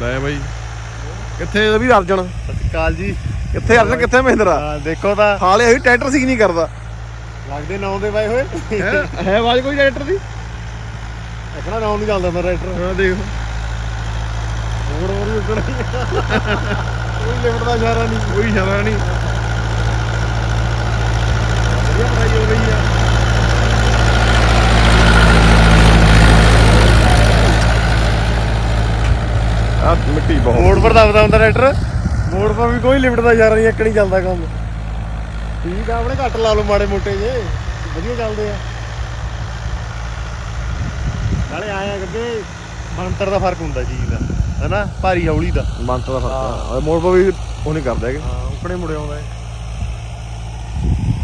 ਲੈ ਬਾਈ। ਕਿੱਥੇ ਇਹ ਵੀ ਅਰਜਨ? ਸਤਿ ਸ਼੍ਰੀ ਅਕਾਲ ਜੀ। ਕਿੱਥੇ ਅਰਜਨ? ਕਿੱਥੇ ਮਹਿੰਦਰਾ? ਹਾਂ ਦੇਖੋ ਤਾਂ। ਹਾਲੇ ਅਸੀਂ ਟਰੈਕਟਰ ਸੀ ਨਹੀਂ ਕਰਦਾ? ਲੱਗਦੇ ਨੌ ਦੇ ਬਾਈ ਹੋਏ। ਹੈ? ਹੈ ਆਵਾਜ਼ ਕੋਈ ਟਰੈਕਟਰ ਦੀ? ਇਕਣਾ ਨੌ ਨਹੀਂ ਚੱਲਦਾ ਮੇਰਾ ਟਰੈਕਟਰ। ਹਾਂ ਦੇਖ। ਹੋਰ ਹੋਰ ਵੀ ਉੱਡਣਾ ਕੋਈ ਲਿਮਟ ਦਾ ਇਸ਼ਾਰਾ ਨਹੀਂ। ਕੋਈ ਸ਼ਰਾ ਨਹੀਂ। ਵਧੀਆ ਬਣਾਈ ਹੋ ਰਹੀ ਆ। ਆ ਮਿੱਟੀ ਬਹੁਤ। ਮੋੜ ਪਰ ਦਬਦਾ ਹੁੰਦਾ ਟਰੈਕਟਰ। ਮੋੜ ਪਰ ਵੀ ਕੋਈ ਲਿਮਟ ਦਾ ਇਸ਼ਾਰਾ ਨਹੀਂ ਇੱਕ ਨਹੀਂ ਚੱਲਦਾ ਕੰਮ। ਠੀਕ ਆ ਆਪਣੇ ਘੱਟ ਲਾ ਲਓ ਮਾੜੇ ਮੋਟੇ ਜੇ। ਵਧੀਆ ਚੱਲਦੇ ਆ। ਨਾਲੇ ਆਇਆ ਕਿ ਬੰਤਰ ਦਾ ਫ਼ਰਕ ਹੁੰਦਾ ਚੀਜ਼ ਦਾ ਹੈਨਾ? ਭਾਰੀ ਹੌਲੀ ਦਾ। ਮੰਤ ਦਾ ਫ਼ਰਕ ਆ ਮੋੜ ਪਾ ਵੀ ਉਹ ਨਹੀਂ ਕਰਦੇ ਹੈਗੇ। ਹਾਂ ਉਪਣੇ ਮੁੜੇ ਆਉਂਦਾ ਹੈ।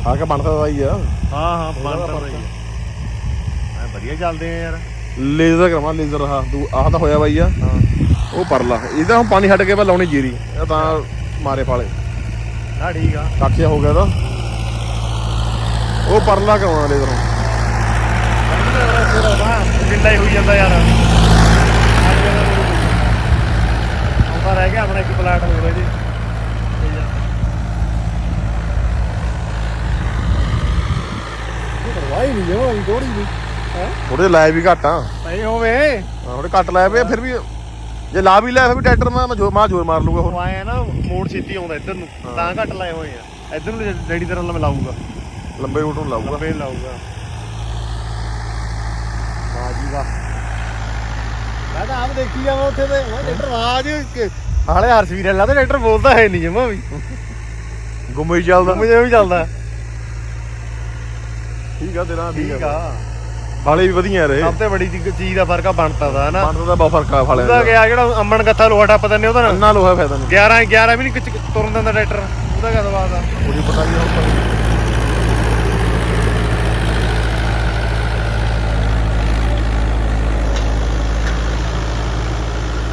ਆ ਕੇ ਬਣਦਾ ਦਾ ਹੀ ਆ। ਹਾਂ ਹਾਂ ਬੰਤਰ ਦਾ ਹੀ ਆ। ਐ ਵਧੀਆ ਚੱਲਦੇ ਆ ਯਾਰ। ਲੇਜ਼ਰ ਕਰਵਾ ਲੇਜ਼ਰ ਆ ਤੂੰ ਆਹ ਤਾਂ ਹੋਇਆ ਬਾਈ ਆ। ਹਾਂ। ਉਹ ਪਰਲਾ। ਇਹਦਾ ਹੁਣ ਪਾਣੀ ਛੱਡ ਕੇ ਬਾ ਲਾਉਣੀ ਜੀਰੀ। ਇਹ ਤਾਂ ਮਾਰੇ ਫਾਲੇ। ਆ ਠੀਕ ਆ। ਕਾਖਿਆ ਹੋ ਗਿਆ ਤਾਂ। ਉਹ ਪਰਲਾ ਕਰਾਉਣਾ ਲੇਜ਼ਰ ਕਿੰਨਾ ਹੀ ਹੋਈ ਜਾਂਦਾ ਯਾਰ। ਆਉਂਦਾ ਰਹਿ ਗਿਆ ਆਪਣਾ ਇੱਕ ਪਲਾਟ ਹੋ ਰਿਹਾ ਜੀ ਪਰਵਾਹੀ ਨਹੀਂ ਜਮਾ ਵੀ ਥੋੜੀ ਵੀ ਹੈ? ਥੋੜੇ ਲਾਇਆ ਵੀ ਘੱਟ ਨਹੀਂ ਹੋਵੇ। ਥੋੜੇ ਘੱਟ ਲਾਇਆ ਪਏ ਫਿਰ ਵੀ ਜੇ ਲਾ ਵੀ ਲਿਆ ਫਿਰ ਵੀ ਟਰੈਕਟਰ ਮੈਂ ਮੈਂ ਜੋਰ ਮਾਰ ਜੋਰ ਮਾਰ ਲੂਗਾ ਉਹ ਹੋਰ ਆਇਆ ਨਾ ਮੋੜ ਛੇਤੀ ਆਉਂਦਾ ਇੱਧਰ ਨੂੰ ਤਾਂ ਘੱਟ ਲਾਏ ਹੋਏ ਆ। ਇੱਧਰ ਨੂੰ ਡੈਡੀ ਤਰ੍ਹਾਂ ਮੈਂ ਲਾਊਗਾ। ਲੰਬੇ ਰੂਟ ਨੂੰ ਲਾਊਗਾ। ਲੰਬੇ ਲਾਊਗਾ। ਵਾਹ ਜੀ ਵਾਹ। ਮੈਂ ਤਾਂ ਆਪ ਦੇਖੀ ਜਾਵਾਂ ਉੱਥੇ ਤੇ ਮੈਂ ਟਰੈਕਟਰ ਆਵਾਜ਼ ਹਾਲੇ ਹਰਸ਼ਵੀਰ ਅੱਲਾ ਤੇ ਟਰੈਕਟਰ ਬੋਲਦਾ ਹੈ ਨਹੀਂ ਜਮਾ ਵੀ। ਗੁੰਮੇ ਹੀ ਚੱਲਦਾ। ਮੁਝੇ ਵੀ ਚੱਲਦਾ। ਠੀਕ ਆ ਤੇਰਾ ਠੀਕ ਆ ਵਾਲੇ ਵੀ ਵਧੀਆ ਰਹੇ। ਸਭ ਤੋਂ ਚੀ- ਚੀਜ਼ ਦਾ ਫ਼ਰਕ ਆ ਬਣਤਾ ਦਾ ਹਨਾ ਬੰਦ ਦਾ ਬਹੁਤ ਫ਼ਰਕ ਆ ਫਾਲੇ ਉਹਦਾ ਗਿਆ ਜਿਹੜਾ ਅੰਮਣ ਗੱਥਾ ਲੋਹਾ ਟੱਪ ਦਿੰਦੇ ਉਹਦਾ ਅੰਨਾ ਲੋਹਾ ਫਾਇਦਾ ਨਹੀਂ। 11 11 ਵੀ ਨਹੀਂ ਤੁਰਨ ਦਿੰਦਾ ਟਰੈਕਟਰ। ਉਹਦਾ ਕਾ ਦਵਾ ਦਾ ਕੁੜੀ ਪਤਾ ਨਹੀਂ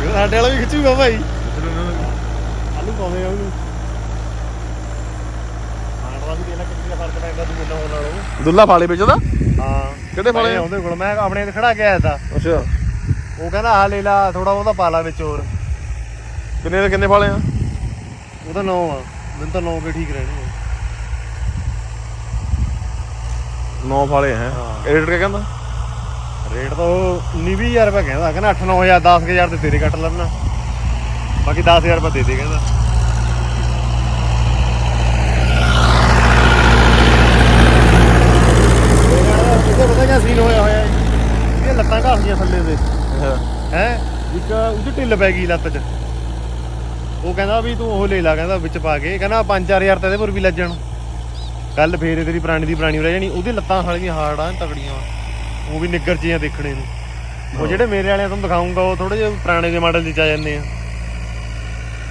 ਇਹ ਸਾਡੇ ਵਾਲਾ ਵੀ ਖਿੱਚੂਗਾ ਭਾਈ। ਆਲੂ ਪਾਉਂਦੇ ਆ ਉਹਨੂੰ। ਦੇਖ ਲੈ ਕਿੰਨੀ ਦਾ ਫ਼ਰਕ ਪੈਂਦਾ ਨਾਲੋਂ। ਦੁੱਲਾ ਫਾਲੇ ਹਾਂ। ਕਿਹੜੇ ਫਾਲੇ? ਉਹਦੇ ਕੋਲ। ਮੈਂ ਆਪਣੇ ਤੇ ਖੜਾ ਗਿਆ ਤਾਂ ਅੱਛਾ। ਉਹ ਕਹਿੰਦਾ ਆ ਲੈ ਲਾ ਥੋੜਾ ਬਹੁਤਾ ਪਾ ਲਾ ਵਿੱਚ ਹੋਰ। ਕਿੰਨੇ ਦੇ ਕਿੰਨੇ ਫਾਲੇ ਆ? ਉਹਦਾ 9 ਆ। ਮੈਨੂੰ ਤਾਂ 9 ਕੇ ਠੀਕ ਰਹਿਣੇ ਆ। ਨੌ ਫਾਲੇ ਹੈ। ਹਾਂ। ਰੇਟ ਕਿਆ ਕਹਿੰਦਾ? ਰੇਟ ਤਾਂ ਉਹ 29000 ਰੁਪਏ ਕਹਿੰਦਾ। ਕਹਿੰਦਾ 8-9000 10000 ਤੇ ਤੇਰੇ ਕੱਟ ਲੈਣਾ ਬਾਕੀ 10000 ਰੁਪਏ ਦੇ ਦੇ ਕਹਿੰਦਾ ਇਹਦਾ ਪਤਾ ਕਿਆ ਸੀਨ ਹੋਇਆ ਹੋਇਆ ਹੈ ਇਹ ਲੱਤਾਂ ਘਾਸੀਆਂ ਥੱਲੇ ਦੇ ਹੈ ਇੱਕ ਉਹਦੀ ਢਿੱਲ ਪੈ ਗਈ ਲੱਤ 'ਚ। ਉਹ ਕਹਿੰਦਾ ਵੀ ਤੂੰ ਉਹ ਲੈ ਲਾ ਕਹਿੰਦਾ ਵਿੱਚ ਪਾ ਕੇ। ਕਹਿੰਦਾ 5-4000 ਤੇ ਇਹਦੇ ਪਰ ਵੀ ਲੱਜਣ ਕੱਲ ਫੇਰ ਤੇਰੀ ਪੁਰਾਣੀ ਦੀ ਪੁਰਾਣੀ ਰਹਿ ਜਾਣੀ ਉਹਦੀ ਲੱਤਾਂ ਹਾਲੀਆਂ ਹਾਰਡ ਆ ਤਕੜੀਆਂ ਉਹ ਵੀ ਨਿੱਗਰ ਜੀਆਂ ਦੇਖਣੇ ਨੂੰ। ਉਹ ਜਿਹੜੇ ਮੇਰੇ ਵਾਲਿਆਂ ਤੁਹਾਨੂੰ ਦਿਖਾਉਂਗਾ ਉਹ ਥੋੜੇ ਜਿਹੇ ਪੁਰਾਣੇ ਜਿਹੇ ਮਾਡਲ 'ਚ ਆ ਜਾਂਦੇ ਆ।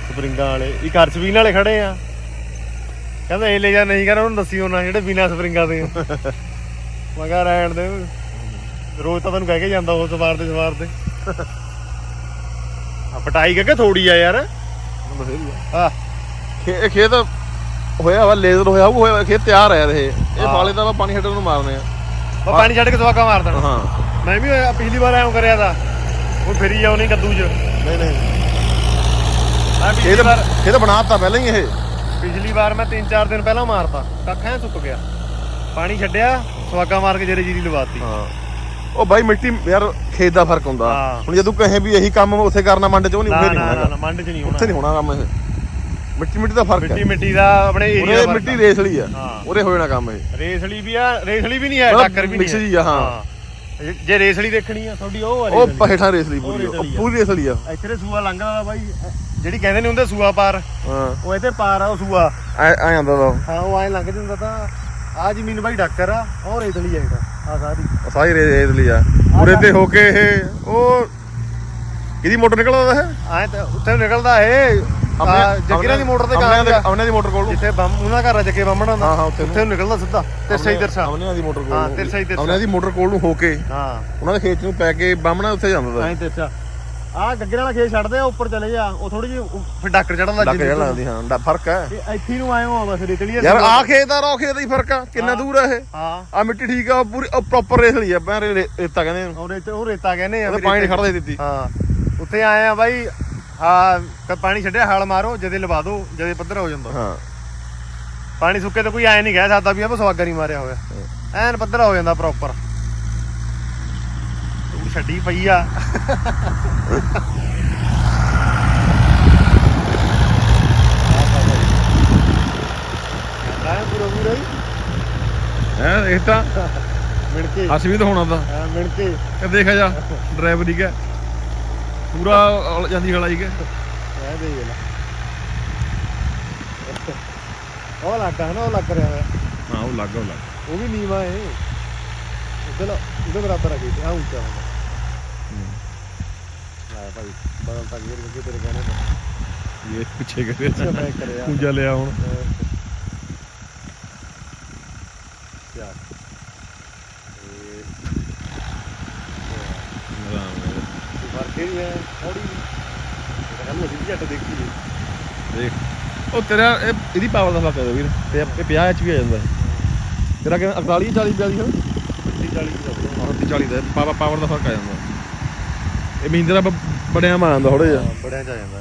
ਸਪਰਿੰਗਾਂ ਵਾਲੇ। ਇੱਕ ਅਰਸ਼ਵੀਨ ਵਾਲੇ ਖੜੇ ਆ। ਕਹਿੰਦਾ ਇਹ ਲੈ ਜਾ ਨਹੀਂ ਕਹਿੰਦਾ ਉਹਨੂੰ ਦੱਸਿਓ ਨਾ ਜਿਹੜੇ ਬਿਨਾ ਸਪਰਿੰਗਾਂ ਦੇ ਆ। ਮੈਂ ਕਿਹਾ ਰਹਿਣ ਦੇ। ਰੋਜ਼ ਤਾਂ ਤੈਨੂੰ ਕਹਿ ਕੇ ਜਾਂਦਾ ਉਹ ਸਵਾਰ ਦੇ ਸਵਾਰ ਦੇ। ਪਟਾਈ ਕਰਕੇ ਥੋੜੀ ਆ ਯਾਰ। ਆ ਖੇ ਇਹ ਖੇਤ ਹੋਇਆ ਵਾ ਲੇਜ਼ਰ ਹੋਇਆ ਉਹ ਹੋਇਆ ਖੇਤ ਤਿਆਰ ਹੈ ਇਹ। ਇਹ ਹਾਂ। ਫਾਲੇ ਦਾ ਵਾ ਪਾਣੀ ਛੱਡਣ ਨੂੰ ਮਾਰਨੇ ਆ। ਪਾਣੀ ਛੱਡ ਕੇ ਸਵਾਗਾ ਮਾਰ ਦੇਣਾ। ਹਾਂ। ਮੈਂ ਵੀ ਹੋਇਆ ਪਿਛਲੀ ਵਾਰ ਐਂ ਕਰਿਆ ਤਾਂ। ਉਹ ਫੇਰੀ ਆਉਣੀ ਕੱਦੂ 'ਚ। ਨਹੀਂ ਨਹੀਂ। ਇਹ ਪਿਛਲੀ ਤਾਂ ਵਾਰ ਇਹ ਤਾਂ ਬਣਾਤਾ ਪਹਿਲਾਂ ਹੀ ਇਹ। ਪਿਛਲੀ ਵਾਰ ਮੈਂ 3-4 ਦਿਨ ਪਹਿਲਾਂ ਮਾਰਤਾ। ਕੱਖ ਐ ਸੁੱਕ ਗਿਆ। ਪਾਣੀ ਛੱਡਿਆ ਸਵਾਗਾ ਮਾਰ ਕੇ ਜਰੇ ਜੀਰੀ ਲਵਾਤੀ। ਹਾਂ। ਉਹ ਬਾਈ ਮਿੱਟੀ ਯਾਰ ਖੇਤ ਦਾ ਫ਼ਰਕ ਹੁੰਦਾ। ਹਾਂ। ਹੁਣ ਜੇ ਤੂੰ ਕਹੇ ਵੀ ਇਹੀ ਕੰਮ ਉੱਥੇ ਕਰਨਾ ਮੰਡ ਚ ਉਹ ਨਹੀਂ ਨਾ ਉੱਥੇ ਨਹੀਂ ਨਾ ਹੋਣਾ ਨਾ, ਮੰਡ 'ਚ ਨਹੀਂ ਉੱਥੇ ਹੋਣਾ ਨਹੀਂ ਹੋਣਾ। ਕੰਮ ਇਹ। ਮਿੱਟੀ ਮਿੱਟੀ ਦਾ ਫ਼ਰਕ ਮਿੱਟੀ ਹੈ। ਮਿੱਟੀ ਦਾ ਆਪਣੇ ਏਰੀਆ ਦਾ ਮਿੱਟੀ ਰੇਸਲੀ ਆ। ਹਾਂ। ਉਹਦੇ ਹੋ ਜਾਣਾ ਕੰਮ ਇਹ। ਰੇਸਲੀ ਵੀ ਆ ਰੇਸਲੀ ਵੀ ਨਹੀਂ ਹੈ ਮਤਲਬ ਟੱਕਰ ਵੀ ਨਹੀਂ mix ਆ, ਹਾਂ। ਜੇ- ਜੇ ਰੇਸਲੀ ਦੇਖਣੀ ਆ ਤੁਹਾਡੀ ਉਹ ਆ ਉਹ ਰੇਸਲੀ। ਹੇਠਾਂ ਰੇਸਲੀ ਪੂਰੀ ਉਹ ਰੇਸਲੀ ਆ। ਪੂਰੀ ਰੇਸਲੀ ਆ। ਇੱਥੇ ਤੇ ਸੂਆ ਲੰਘਦਾ ਦਾ ਬਾਈ। ਜਿਹੜੀ ਕਹਿੰਦੇ ਨੇ ਹੁੰਦੇ ਸੂਆ ਪਾਰ। ਹਾਂ। ਉਹ ਇੱਥੇ ਪਾਰ ਆ ਉਹ ਸੂਆ। ਐ ਐ ਆਂਦਾ ਦਾ ਹਾਂ ਉਹ ਐਂ ਲੰਘ ਜਾਂਦਾ ਤਾਂ। ਆ ਜ਼ਮੀਨ ਬਾਈ ਡਾਕਰ ਆ ਉਹ ਰੇਤਲੀ ਆ ਇਹਦਾ ਆ ਸਾਰੀ ਉਹ ਸਾਰੀ ਰੇ- ਰੇਸਲੀ ਆ। ਪੂਰੇ ਤੇ ਹੋ ਕੇ ਇਹ ਉਹ ਕਿਹਦੀ ਮੋਟਰ ਨਿਕਲਦਾ ਇਹ ਐ ਤਾਂ ਉੱਥੇ ਨਿਕਲਦਾ ਇਹ ਆ ਜੱਗੀਰਾਂ ਦੀ ਮੋਟਰ ਤੇ ਅਮਨਿਆਂ ਦੇ ਅਮਨਿਆਂ ਦੀ ਮੋਟਰ ਕੋਲ। ਨੂੰ ਜਿੱਥੇ ਬੰਮ ਉਹਨਾਂ ਘਰ ਆ ਜੱਗੇ ਬੰਮਣਾ ਹਾਂ, ਹਾਂ, ਉੱਥੇ ਨੂੰ। ਉੱਥੇ ਨੂੰ। ਨਿਕਲਦਾ ਸਿੱਧਾ ਤੇ ਸਹੀ ਦਰਸਾ ਅਮਨਿਆਂ ਦੀ ਮੋਟਰ ਕੋਲ ਹਾਂ, ਨੂੰ। ਤਿਰਛਾ ਹੀ ਤਿਰਛਾ। ਅਮਨਿਆਂ ਦੀ ਮੋਟਰ ਕੋਲ ਨੂੰ ਹੋ ਕੇ ਹਾਂ। ਉਹਨਾਂ ਦੇ ਖੇਤ ਨੂੰ ਪੈ ਕੇ ਬਾਹਮਣਾ ਉੱਥੇ ਜਾਂਦਾ। ਦਾ ਐਂ ਤਿਰਛਾ। ਆ ਗੱਗੇ ਵਾਲਾ ਖੇਤ ਛੱਡਦੇ ਆ ਉੱਪਰ ਚਲੇ ਜਾ। ਉਹ ਥੋੜੀ ਜਿਹੀ ਫਿਰ ਡਾਕਰ ਚੜਨ ਲੱਗ ਲੱਗ ਜਾਂਦੀ ਜਾਣਾ ਲੱਗਦੀ ਹਾਂ ਡਾ- ਫ਼ਰਕ ਹੈ। ਇਹ ਇੱਥੇ ਨੂੰ ਆਏ ਹੋ ਬਸ ਰੇਤਲੀ ਆ ਯਾਰ ਆ ਖੇਤ ਆ ਰੋ ਖੇਤ ਦਾ ਹੀ ਫ਼ਰਕ ਆ। ਕਿੰਨਾ ਦੂਰ ਆ ਇਹ? ਹਾਂ। ਆ ਮਿੱਟੀ ਠੀਕ ਆ ਪੂਰੀ ਪ੍ਰੋਪਰ ਰੇਸਲੀ ਆ। ਮੈਂ ਰੇਤਾ ਕਹਿੰਦੇ ਨੇ ਉਹ ਰੇਤ ਉਹ ਰੇਤਾ ਕਹਿੰਦੇ ਆ। ਉਹਦੇ ਪਾਣੀ ਖੜਦਾ ਦਿੱਤੀ। ਹਾਂ। ਉੱਥੇ ਆਏ ਆ ਬਾਈ ਹਾਂ ਪਾਣੀ ਛੱਡਿਆ ਹਾਲ ਮਾਰੋ ਜਦੇ ਲਵਾ ਦਿਓ ਜਦੇ ਪੱਧਰ ਹੋ ਜਾਂਦਾ। ਹਾਂ। ਪਾਣੀ ਸੁੱਕੇ ਤੇ ਕੋਈ ਐ ਨਹੀਂ ਕਹਿ ਸਕਦਾ ਵੀ ਆ ਸਵਾਗਾ ਨਹੀਂ ਮਾਰਿਆ ਹੋਇਆ। ਐਨ ਪੱਧਰਾ ਹੋ ਜਾਂਦਾ ਪ੍ਰੋਪਰ ਤੂੰ ਛੱਡੀ ਪਈ ਆ। ਲਾਇਆ ਪੂਰਾ ਪੂਰਾ ਹੀ ਹੈ ਇਹ ਤਾਂ ਮਿਣ ਕੇ। ਹੱਸ ਵੀ ਤਾਂ ਹੋਣਾ ਤਾਂ। ਹਾਂ ਮਿਣ ਕੇ। ਇਹ ਦੇਖਾ ਜਾ ਡਰਾਈਵਰ ਹੀ ਕਾ ਪੂਰਾ ਅਲ- ਜਾਂਦੀ ਖਲਾਈ ਕੇ। ਇਹ ਦੇ ਲੈ। ਉਹ ਲੱਗਾ ਨਾ ਉਹ ਲੱਗ ਰਿਹਾ ਹੋਇਆ। ਹਾਂ ਉਹ ਲੱਗ ਉਹ ਲੱਗ ਉਹ ਵੀ ਨੀਵਾ ਹੈ ਉਧਰ ਉਹਦੇ ਬਰਾਬਰ ਆ ਗਈ ਆ ਉੱਚਾ ਹੁੰਦਾ ਲੈ ਭਾਈ ਬਦਲ ਤਾਂ ਗੇਰ ਲੱਗੇ ਤੇਰੇ ਕਹਿਣੇ ਤੇ ਇਹ ਪਿੱਛੇ ਕਰੇ ਮੈਂ ਕਰਿਆ। ਪੂਜਾ ਲਿਆ ਹੁਣ। ਯਾਰ ਇਹ ਫ਼ਰਕ ਹੀ ਹੈ ਥੋੜੀ ਤਾਂ ਮੇਰੀ ਝੱਟ ਦੇਖੀ ਦੇਖ। ਉਹ ਤੇਰਾ ਇਹ ਇਹਦੀ ਪਾਵਰ ਦਾ ਫ਼ਰਕ ਹੈ ਵੀਰ। ਤੇ ਇਹ 50 ਐਚ ਵੀ ਆ ਜਾਂਦਾ ਤੇਰਾ ਕਿ 48 40 42 ਹੈ 30 40 ਦੀ ਲੱਗਦਾ ਹਾਂ 40 ਦਾ ਪਾਵਰ ਪਾਵਰ ਦਾ ਫ਼ਰਕ ਆ ਜਾਂਦਾ। ਇਹ ਮਹਿੰਦਰਾ ਬੜਿਆ ਮਾਰ ਜਾਂਦਾ ਥੋੜਾ ਜਿਹਾ। ਬੜਿਆ ਚ ਆ ਜਾਂਦਾ।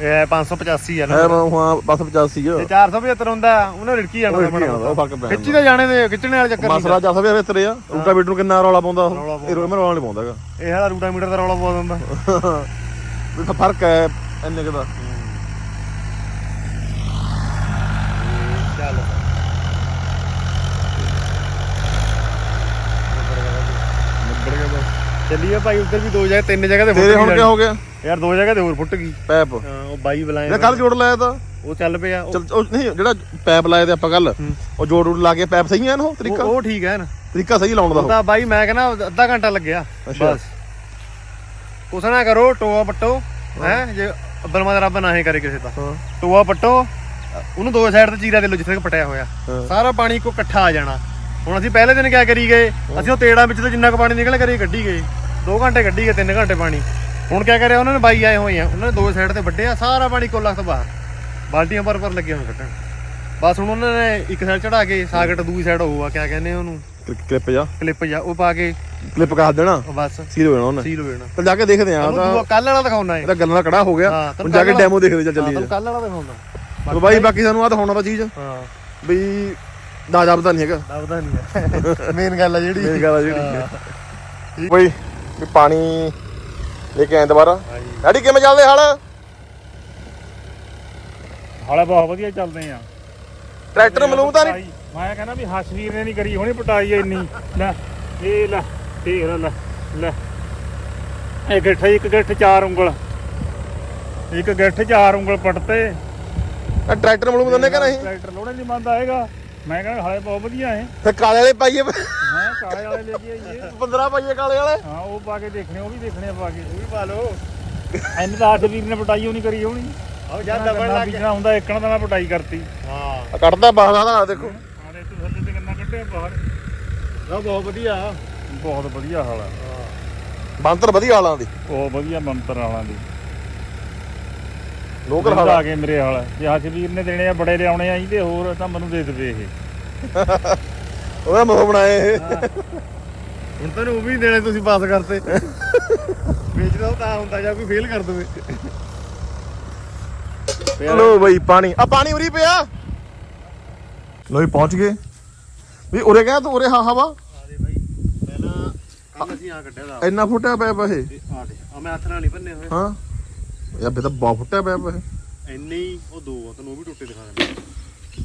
ਇਹ 585 ਆ ਨਾ। ਹੈ ਮੈਂ ਹਾਂ ਬਸ 85 ਤੇ ਆ। 475 ਹੁੰਦਾ ਉਹਨੇ ਰਿੜਕੀ ਜਾਣਾ ਉਹ ਰਿੜਕੀ ਜਾਣਾ, ਉਹ ਫ਼ਰਕ ਪੈ ਜਾਂਦਾ। ਖਿੱਚੀ ਤਾਂ ਜਾਣੇ ਦੇ ਖਿੱਚਣੇ ਵਾਲੇ ਚੱਕਰ ਨਹੀਂ। ਮਸਲਾ ਜਾ ਸਵੇ ਤੇਰੇ ਆ ਬੀਟ ਨੂੰ ਕਿੰਨਾ ਰੌਲਾ ਪਾਉਂਦਾ ਉਹ। ਇਹ ਰੋਮਰ ਰੌਲਾ ਨਹੀਂ ਪਾਉਂਦਾ ਹੈਗਾ। ਇਹ ਹਾਲਾ ਰੂਟਾ ਮੀਟਰ ਦਾ ਰੌਲਾ ਦਿੰਦਾ। ਤਾਂ ਫ਼ਰਕ ਹੈ ਇੰਨੇ ਕੁ ਦਾ ਚੱਲ ਨਿਬੜ ਗਿਆ ਬਸ ਚੱਲੀਏ ਭਾਈ ਉੱਧਰ ਵੀ ਦੋ ਜਗ੍ਹਾ ਤਿੰਨ ਜਗ੍ਹਾ ਤੇ ਤੇਰੇ ਫੁੱਟ ਹੁਣ ਗਈ ਕੀ ਹੋ ਗਿਆ? ਯਾਰ ਦੋ ਜਗ੍ਹਾ ਤੇ ਹੋਰ ਫੁੱਟ ਗਈ। ਪੈਪ। ਹਾਂ ਉਹ ਬਾਈ ਬੁਲਾਏ ਜਿਹੜਾ ਕੱਲ ਜੋੜ ਲਾਇਆ ਤਾਂ? ਉਹ ਚੱਲ ਪਿਆ ਉਹ ਚਲ ਉਹ ਨਹੀਂ ਜਿਹੜਾ ਪੈਪ ਲਾਇਆ ਤੇ ਆਪਾਂ ਕੱਲ ਉਹ ਜੋੜ ਜੋੜ ਲਾ ਕੇ ਪੈਪ ਸਹੀ ਹੈ ਨਾ ਉਹ ਤਰੀਕਾ? ਉਹ ਠੀਕ ਹੈ ਨਾ। ਤਰੀਕਾ ਸਹੀ ਲਾਉਣ ਦਾ ਉਹ। ਤਾਂ ਬਾਈ ਮੈਂ ਕਹਿੰਦਾ ਅੱਧਾ ਘੰਟਾ ਲੱਗਿਆ ਅੱਛਾ। ਬਸ। ਕੁਛ ਨਾ ਕਰੋ ਟੋਆ ਪੱਟੋ ਹੈ। ਜੇ ਬਰਮਾ ਦਾ ਰੱਬ ਨਾ ਹੀ ਕਰੇ ਕਿਸੇ ਦਾ। ਹਾਂ। ਟੋਆ ਪੱਟੋ ਉਹਨੂੰ ਦੋ ਸਾਈਡ ਤੇ ਚੀਰਾ ਦੇ ਲੋ ਜਿੱਥੇ ਤੱਕ ਪਟਿਆ ਹੋਇਆ। ਹਾਂ। ਸਾਰਾ ਪਾਣੀ ਇੱਕੋ ਇਕੱਠਾ ਆ ਜਾਣਾ। ਹੁਣ ਅਸੀਂ ਪਹਿਲੇ ਦਿਨ ਕਿਆ ਕਰੀ ਗਏ? ਅਸੀਂ ਉਹ ਤੇੜਾ ਵਿੱਚ ਤੋਂ ਜਿੰਨਾ ਕੁ ਪਾਣੀ ਨਿਕਲ ਕਰੀ ਕੱਢੀ ਗਏ। 2 ਘੰਟੇ ਕੱਢੀ ਗਏ 3 ਘੰਟੇ ਪਾਣੀ। ਹੁਣ ਕਿਆ ਕਰਿਆ ਉਹਨਾਂ ਨੇ ਬਾਈ ਆਏ ਹੋਏ ਆ। ਉਹਨਾਂ ਨੇ ਦੋ ਸਾਈਡ ਤੇ ਵੱਢਿਆ ਸਾਰਾ ਪਾਣੀ ਕੋਲਾ ਤੋਂ ਬਾਹਰ। ਬਾਲਟੀਆਂ ਪਰ ਪਰ ਲੱਗੇ ਹੋਏ ਕੱਢਣ ਬਸ ਹੁਣ ਉਹਨਾਂ ਨੇ ਇੱਕ ਸਾਈਡ ਚੜਾ ਕੇ ਸਾਗਟ ਦੂਜੀ ਸਾਈਡ ਆ ਕਿਆ ਕਹਿੰਦੇ ਉਹਨੂੰ? ਕਲਿੱਪ ਜਾ ਕਲਿੱਪ ਜਾ ਉਹ ਪਾ ਕੇ ਕਲਿੱਪ ਕਰ ਦੇਣਾ? ਬਸ। ਸੀਲ ਹੋ ਜਾਣਾ ਉਹਨੇ। ਸੀਲ ਹੋ ਜਾਣਾ। ਚੱਲ ਜਾ ਕੇ ਦੇਖਦੇ ਆਂ ਤਾਂ ਕੱਲ ਵਾਲਾ ਦਿਖਾਉਣਾ ਹੈ ਇਹਦਾ ਗੱਲਾਂ ਦਾ ਕੜਾ ਹੋ ਗਿਆ। ਹੁਣ ਜਾ ਕੇ ਡੈਮੋ ਦੇਖਦੇ ਚੱਲ ਚੱਲੀਏ ਕੱਲ ਵਾਲਾ ਦਿਖਾਉਣਾ। ਬਾਈ ਬਾਕੀ ਸਾਨੂੰ ਆ ਦਿਖਾਉਣਾ ਤਾਂ ਚੀਜ਼। ਹਾਂ। ਬਈ ਦਾ ਜਾਬਦਾ ਨਹੀਂ ਹੈਗਾ। ਲੱਭਦਾ ਨਹੀਂ ਮੇਨ ਗੱਲ ਆ ਜਿਹੜੀ। ਮੇਨ ਗੱਲ ਆ ਜਿਹੜੀ। ਬਈ ਵੀ ਪਾਣੀ ਲੈ ਕੇ ਆਏ ਦੁਬਾਰਾ। ਹਾਂਜੀ। ਡੈਡੀ ਕਿਵੇਂ ਚੱਲਦੇ ਹਾਲ? ਹਾਲੇ ਬਹੁਤ ਵਧੀਆ ਚੱਲਦੇ ਆ। ਟਰੈਕਟਰ ਮਲੂਮ ਤਾਂ ਨਹੀਂ ਮੈਂ ਕਹਿੰਦਾ ਵੀ ਹਸਵੀਰ ਨੇ ਨਹੀਂ ਕਰੀ ਹੋਣੀ ਪਟਾਈ ਇੰਨੀ। ਲੈ ਇਹ ਲੈ ਦੇਖ ਲੈ ਲੈ। ਲੈ ਇਹ ਗਿੱਠ ਇੱਕ ਗਿੱਠ ਚਾਰ ਉਂਗਲ। ਇੱਕ ਗਿੱਠ ਚਾਰ ਉਂਗਲ ਪਟਤੇ ਟਰੈਕਟਰ ਮਲੂਮ ਦੰਨੇ ਕਿ ਨਹੀਂ? ਟਰੈਕਟਰ ਲੋੜਾ ਨਹੀਂ ਮੰਨਦਾ ਹੈਗਾ। ਮੈਂ ਕਹਿੰਦਾ ਹਾਲੇ ਬਹੁਤ ਵਧੀਆ ਹੈ। ਫਿਰ ਕਾਲੇ ਵਾਲੇ ਪਾਈਏ ਮੈਂ ਕਾਲੇ ਵਾਲੇ ਲੈ ਕੇ ਆਈਏ। 15 ਪਾਈਏ ਕਾਲੇ ਵਾਲੇ? ਹਾਂ ਉਹ ਪਾ ਕੇ ਦੇਖਣੇ ਉਹ ਵੀ ਦੇਖਣੇ ਆ ਪਾ ਕੇ। ਉਹ ਵੀ ਪਾ ਲਓ। ਐਨ ਤਾਂ ਹਸਵੀਰ ਨੇ ਪਟਾਈ ਹੋਣੀ ਕਰੀ ਹੋਣੀ। ਆਹ ਜਾਂ ਦਬਣ ਲੱਗ ਗਿਆ। ਹੁੰਦਾ ਇੱਕਣ ਦਾ ਮੈਂ ਪਟਾਈ ਕਰਤੀ। ਹਾਂ। ਕੱਢਦਾ ਬਾਹਰ ਦਾ ਦੇਖੋ। ਹਾਲੇ ਤੂੰ ਥੱਲੇ ਤੇ ਕਿੰਨਾ ਕੱਢਿਆ ਬਾਹਰ। ਉਹ ਬਹੁਤ ਵਧੀਆ। ਬਹੁਤ ਵਧੀਆ ਹਾਲ ਆ। ਬੰਤਰ ਵਧੀਆ ਹਾਲਾਂ ਦੀ। ਬਹੁਤ ਵਧੀਆ ਮੰਤਰ ਵਾਲਾਂ ਦੀ। ਲੋਕਲ ਆ ਹਾਲ ਗਏ ਮੇਰੇ ਹਾਲ ਜੇ ਹਸਵੀਰ ਨੇ ਦੇਣੇ ਆ ਬੜੇ ਲਿਆਉਣੇ ਆ ਜੀ ਤੇ ਹੋਰ ਤਾਂ ਮੈਨੂੰ ਦੇ ਦੇਵੇ ਇਹ। ਉਹਦਾ ਮੋਹ ਬਣਾਏ ਇਹ। ਹੁਣ ਤੈਨੂੰ ਉਹ ਵੀ ਨੀ ਦੇਣੇ ਤੁਸੀਂ ਪਾਸ ਕਰਤੇ। ਵੇਚਦਾ ਤਾਂ ਹੁੰਦਾ ਜਾਂ ਕੋਈ ਫੇਲ ਕਰ ਦਵੇ। ਲੋ ਬਈ ਪਾਣੀ। ਆ ਪਾਣੀ ਉਰੀ ਪਿਆ। ਲੋ ਜੀ ਪਹੁੰਚ ਗਏ। ਵੀ ਉਰੇ ਗਿਆ ਤੂੰ ਉਰੇ ਹਾ ਹਵਾ ਆ ਦੇ ਬਾਈ। ਪਹਿਲਾਂ ਅਸੀਂ ਆ ਕੱਢਿਆ ਦਾ ਇੰਨਾ ਫੁੱਟਿਆ ਪਿਆ ਪਿਆ ਇਹ। ਤੇ ਆ ਦੇ। ਆ ਮੈਂ ਹੱਥ ਨਾਲ ਨਹੀਂ ਬੰਨੇ ਹੋਏ। ਹਾਂ। ਯਾ ਬੇ ਤਾਂ ਬਹੁਤ ਫੁੱਟਿਆ ਪਿਆ ਪਿਆ ਇਹ ਇੰਨੇ ਹੀ ਉਹ ਦੋ ਆ ਤੈਨੂੰ ਉਹ ਵੀ ਟੁੱਟੇ ਦਿਖਾ ਦਿੰਦਾ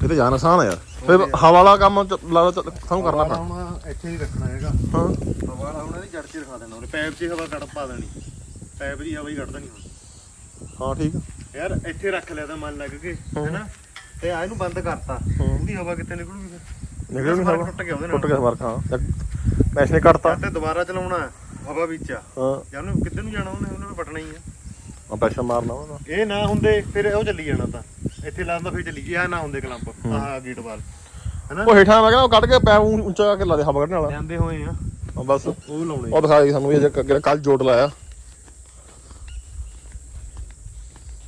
ਇਹ ਤਾਂ ਜਾਨ ਆਸਾਨ ਆ ਯਾਰ। ਫਿਰ ਹਵਾ ਵਾਲਾ ਕੰਮ ਚ- ਲਾ ਸਾਨੂੰ ਕਰਨਾ ਪੈਣਾ ਹੁਣ ਇੱਥੇ ਹੀ ਰੱਖਣਾ ਹੈਗਾ। ਹਾਂ। ਹਵਾ ਹੁਣ ਇਹਦੀ ਜੜ 'ਚ ਰਖਾ ਦੇਣਾ ਉਹਨੇ ਪੈਪ 'ਚ ਹੀ ਹਵਾ ਕੱਢ ਪਾ ਦੇਣੀ। ਪੈਪ ਦੀ ਹਵਾ ਹੀ ਕੱਢ ਦੇਣੀ ਹੁਣ। ਹਾਂ ਠੀਕ ਆ। ਯਾਰ ਇੱਥੇ ਰੱਖ ਲਿਆ ਤਾਂ ਮਨ ਲੱਗ ਕੇ ਹੈਨਾ? ਤੇ ਆ ਇਹਨੂੰ ਬੰਦ ਕਰਤਾ। ਉਹਦੀ ਹਵਾ ਕਿੱਥੇ ਨਿਕਲੂਗੀ ਫਿਰ? ਨਿਕਲ ਨਹੀਂ ਟੁੱਟ ਗਿਆ ਉਹਦੇ ਨਾਲ। ਟੁੱਟ ਗਿਆ ਸਮਾਰਕ ਹਾਂ। ਮੈਸ਼ ਨੇ ਕੱਟਤਾ ਤੇ ਦੁਬਾਰਾ ਚਲਾਉਣਾ ਹਵਾ ਵਿੱਚ ਆ। ਹਾਂ। ਜਾਂ ਉਹਨੂੰ ਕਿੱਧਰ ਨੂੰ ਜਾਣਾ ਉਹਨੇ ਉਹਨੇ ਪਟਣਾ ਹੀ ਆ। ਆ ਪ੍ਰੈਸ਼ਰ ਮਾਰਨਾ ਉਹਦਾ ਇਹ ਨਾ ਹੁੰਦੇ ਫਿਰ ਉਹ ਚੱਲੀ ਜਾਣਾ ਤਾਂ। ਇੱਥੇ ਲਾਉਂਦਾ ਫਿਰ ਚੱਲੀ ਗਿਆ ਨਾ ਹੁੰਦੇ ਕਲੰਪ ਆਹ ਗੇਟ ਵਾਲ ਹੈਨਾ? ਉਹ ਹੇਠਾਂ ਮੈਂ ਕਹਿੰਦਾ ਉਹ ਕੱਢ ਕੇ ਪੈ ਉੱਚਾ ਕਰਕੇ ਲਾ ਦੇ ਹਵਾ ਕੱਢਣ ਵਾਲਾ। ਜਾਂਦੇ ਹੋਏ ਆ। ਹਾਂ ਬਸ। ਉਹ ਲਾਉਣੇ। ਉਹ ਦਿਖਾਈ ਸਾਨੂੰ ਇਹ ਜਿਹੜਾ ਕੱਲ ਜੋੜ ਲਾਇਆ।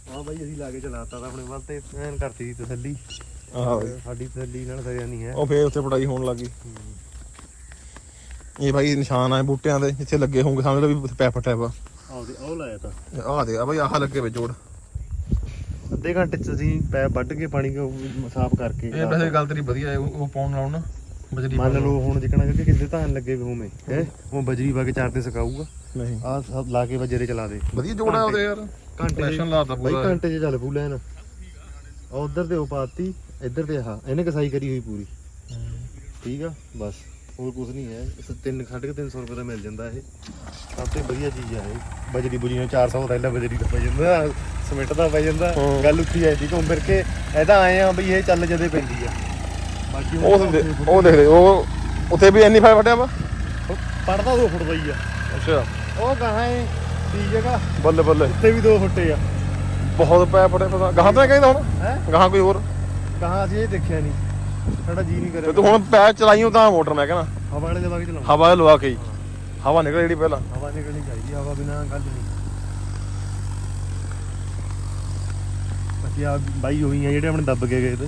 ਹਾਂ ਬਾਈ ਅਸੀਂ ਲਾ ਕੇ ਚਲਾਤਾ ਤਾਂ ਆਪਣੇ ਵੱਲ ਤੇ ਐਨ ਕਰਤੀ ਸੀ ਤਸੱਲੀ। ਆਹ ਸਾਡੀ ਤਸੱਲੀ ਨਾਲ ਸਰਿਆ ਨਹੀਂ ਹੈ। ਉਹ ਫੇਰ ਉੱਥੇ ਪੜਾਈ ਹੋਣ ਲੱਗੀ ਇਹ ਭਾਈ ਨਿਸ਼ਾਨ ਆਏ ਬੂਟਿਆਂ ਦੇ ਜਿੱਥੇ ਲੱਗੇ ਹੋਣਗੇ। ਸਮਝ ਲਓ ਵੀ ਉੱਥੇ ਪੈ ਫਟਿਆ ਵਾ ਆਹ ਦੇ ਉਹ ਲਾਇਆ ਤਾਂ। ਆਹ ਦੇ ਆ ਬਈ ਆਹ ਲੱਗੇ ਵੇ ਜੋੜ। ਅੱਧੇ ਘੰਟੇ ਚ ਅਸੀਂ ਪੈਪ ਵੱਢ ਕੇ ਪਾਣੀ ਕੋ ਸਾਫ਼ ਕਰਕੇ ਇਹ ਵੈਸੇ ਗੱਲ ਤੇਰੀ ਵਧੀਆ ਹੈ ਉਹ ਉਹ ਪਾਉਣ ਨਾਲ ਨਾ ਬਜਰੀ ਮੰਨ ਲਓ ਹੁਣ ਜਿਕਣਾ ਕਿ ਕਿੰਦੇ ਧਾਨ ਲੱਗੇ ਵੇ ਹੋਵੇਂ ਹੈ? ਉਹ ਬਜਰੀ ਪਾ ਕੇ ਚਾਰ ਤੇ ਸੁਕਾਊਗਾ। ਨਹੀਂ। ਆਹ ਸਭ ਲਾ ਕੇ ਬਜਰੇ ਚਲਾ ਦੇ। ਵਧੀਆ ਜੋੜ ਆ ਉਹਦੇ ਯਾਰ ਘੰਟੇ Connection ਲਾਤਾ ਬਾਈ ਪੂਰਾ। ਘੰਟੇ ਚ ਚੱਲ ਪੂ ਲੈਣ। ਆ ਉਧਰ ਤੇ ਉਹ ਪਾਤੀ ਇੱਧਰ ਤੇ ਆਹ ਇਹਨੇ ਕਸਾਈ ਕਰੀ ਹੋਈ ਪੂਰੀ। ਠੀਕ ਆ ਬਸ। ਹੋਰ ਕੁਝ ਨਹੀਂ ਹੈ। ਇਸ ਤਿੰਨ ਸਾਢੇ ਕੁ ਤਿੰਨ ਸੌ ਰੁਪਏ ਦਾ ਮਿਲ ਜਾਂਦਾ ਇਹ। ਸਭ ਤੋਂ ਵਧੀਆ ਚੀਜ਼ ਆ ਇਹ। ਬਜਰੀ ਬੁਜੀ ਨੂੰ 400 ਦਾ ਇਹਦਾ ਬਜਰੀ ਦਾ ਪੈ ਜਾਂਦਾ ਸਿਮੈਂਟ ਦਾ ਪੈ ਜਾਂਦਾ ਹਾਂ। ਗੱਲ ਉੱਠੀ ਆਈ ਦੀ ਘੁੰਮ ਫਿਰ ਕੇ ਇਹਦਾ ਆਏ ਆ ਬਈ ਇਹ ਚੱਲ ਜਦੇ ਪੈਂਦੀ ਆ। ਬਾਕੀ ਉਹ ਦੇ- ਉਹ ਦੇਖ ਲੈ ਉਹ ਉੱਥੇ ਵੀ ਇੰਨੀ ਫਾਇਰ ਵੱਟਿਆ ਵਾ? ਪੜਦਾ 2 ਫੁੱਟ ਦਾ ਹੀ ਆ। ਅੱਛਾ। ਉਹ ਗਾਹਾਂ ਹੈ ਤੀ ਜਗ੍ਹਾ ਬੱਲੇ ਬੱਲੇ। ਉੱਤੇ ਵੀ 2 ਫੁੱਟੇ ਆ। ਬਹੁਤ ਪੈ ਪੜੇ ਪਤਾ। ਗਾਹਾਂ ਤਾਂ ਕਹਿੰਦਾ ਹੁਣ। ਹੈ? ਗਾਹਾਂ ਕੋਈ ਹੋਰ? ਗਾਹਾਂ ਅਸੀਂ ਇਹ ਦੇਖਿਆ ਨਹੀਂ ਸਾਡਾ ਜੀ ਨਹੀਂ ਤੇ ਕਰਿਆ। ਤੂੰ ਹੁਣ ਪੈ ਚਲਾਈਓ ਤਾਂ ਮੋਟਰ ਮੈਂ ਕਹਿੰਦਾ ਹਵਾ ਵਾਲੇ ਦੇ ਬਾਕੀ ਚਲਾਉਣਾ ਹਵਾ ਲਵਾ ਕੇ ਹੀ। ਹਵਾ ਨਿਕਲ ਜਿਹੜੀ ਪਹਿਲਾਂ। ਹਵਾ ਨਿਕਲਣੀ ਚਾਹੀਦੀ ਹਵਾ ਬਿਨਾ ਗੱਲ ਨਹੀਂ। ਬਾਕੀ ਆ ਬਾਈ ਹੋਈ ਆ ਜਿਹੜੇ ਆਪਣੇ ਦੱਬ ਕੇ ਗਏ ਤੇ।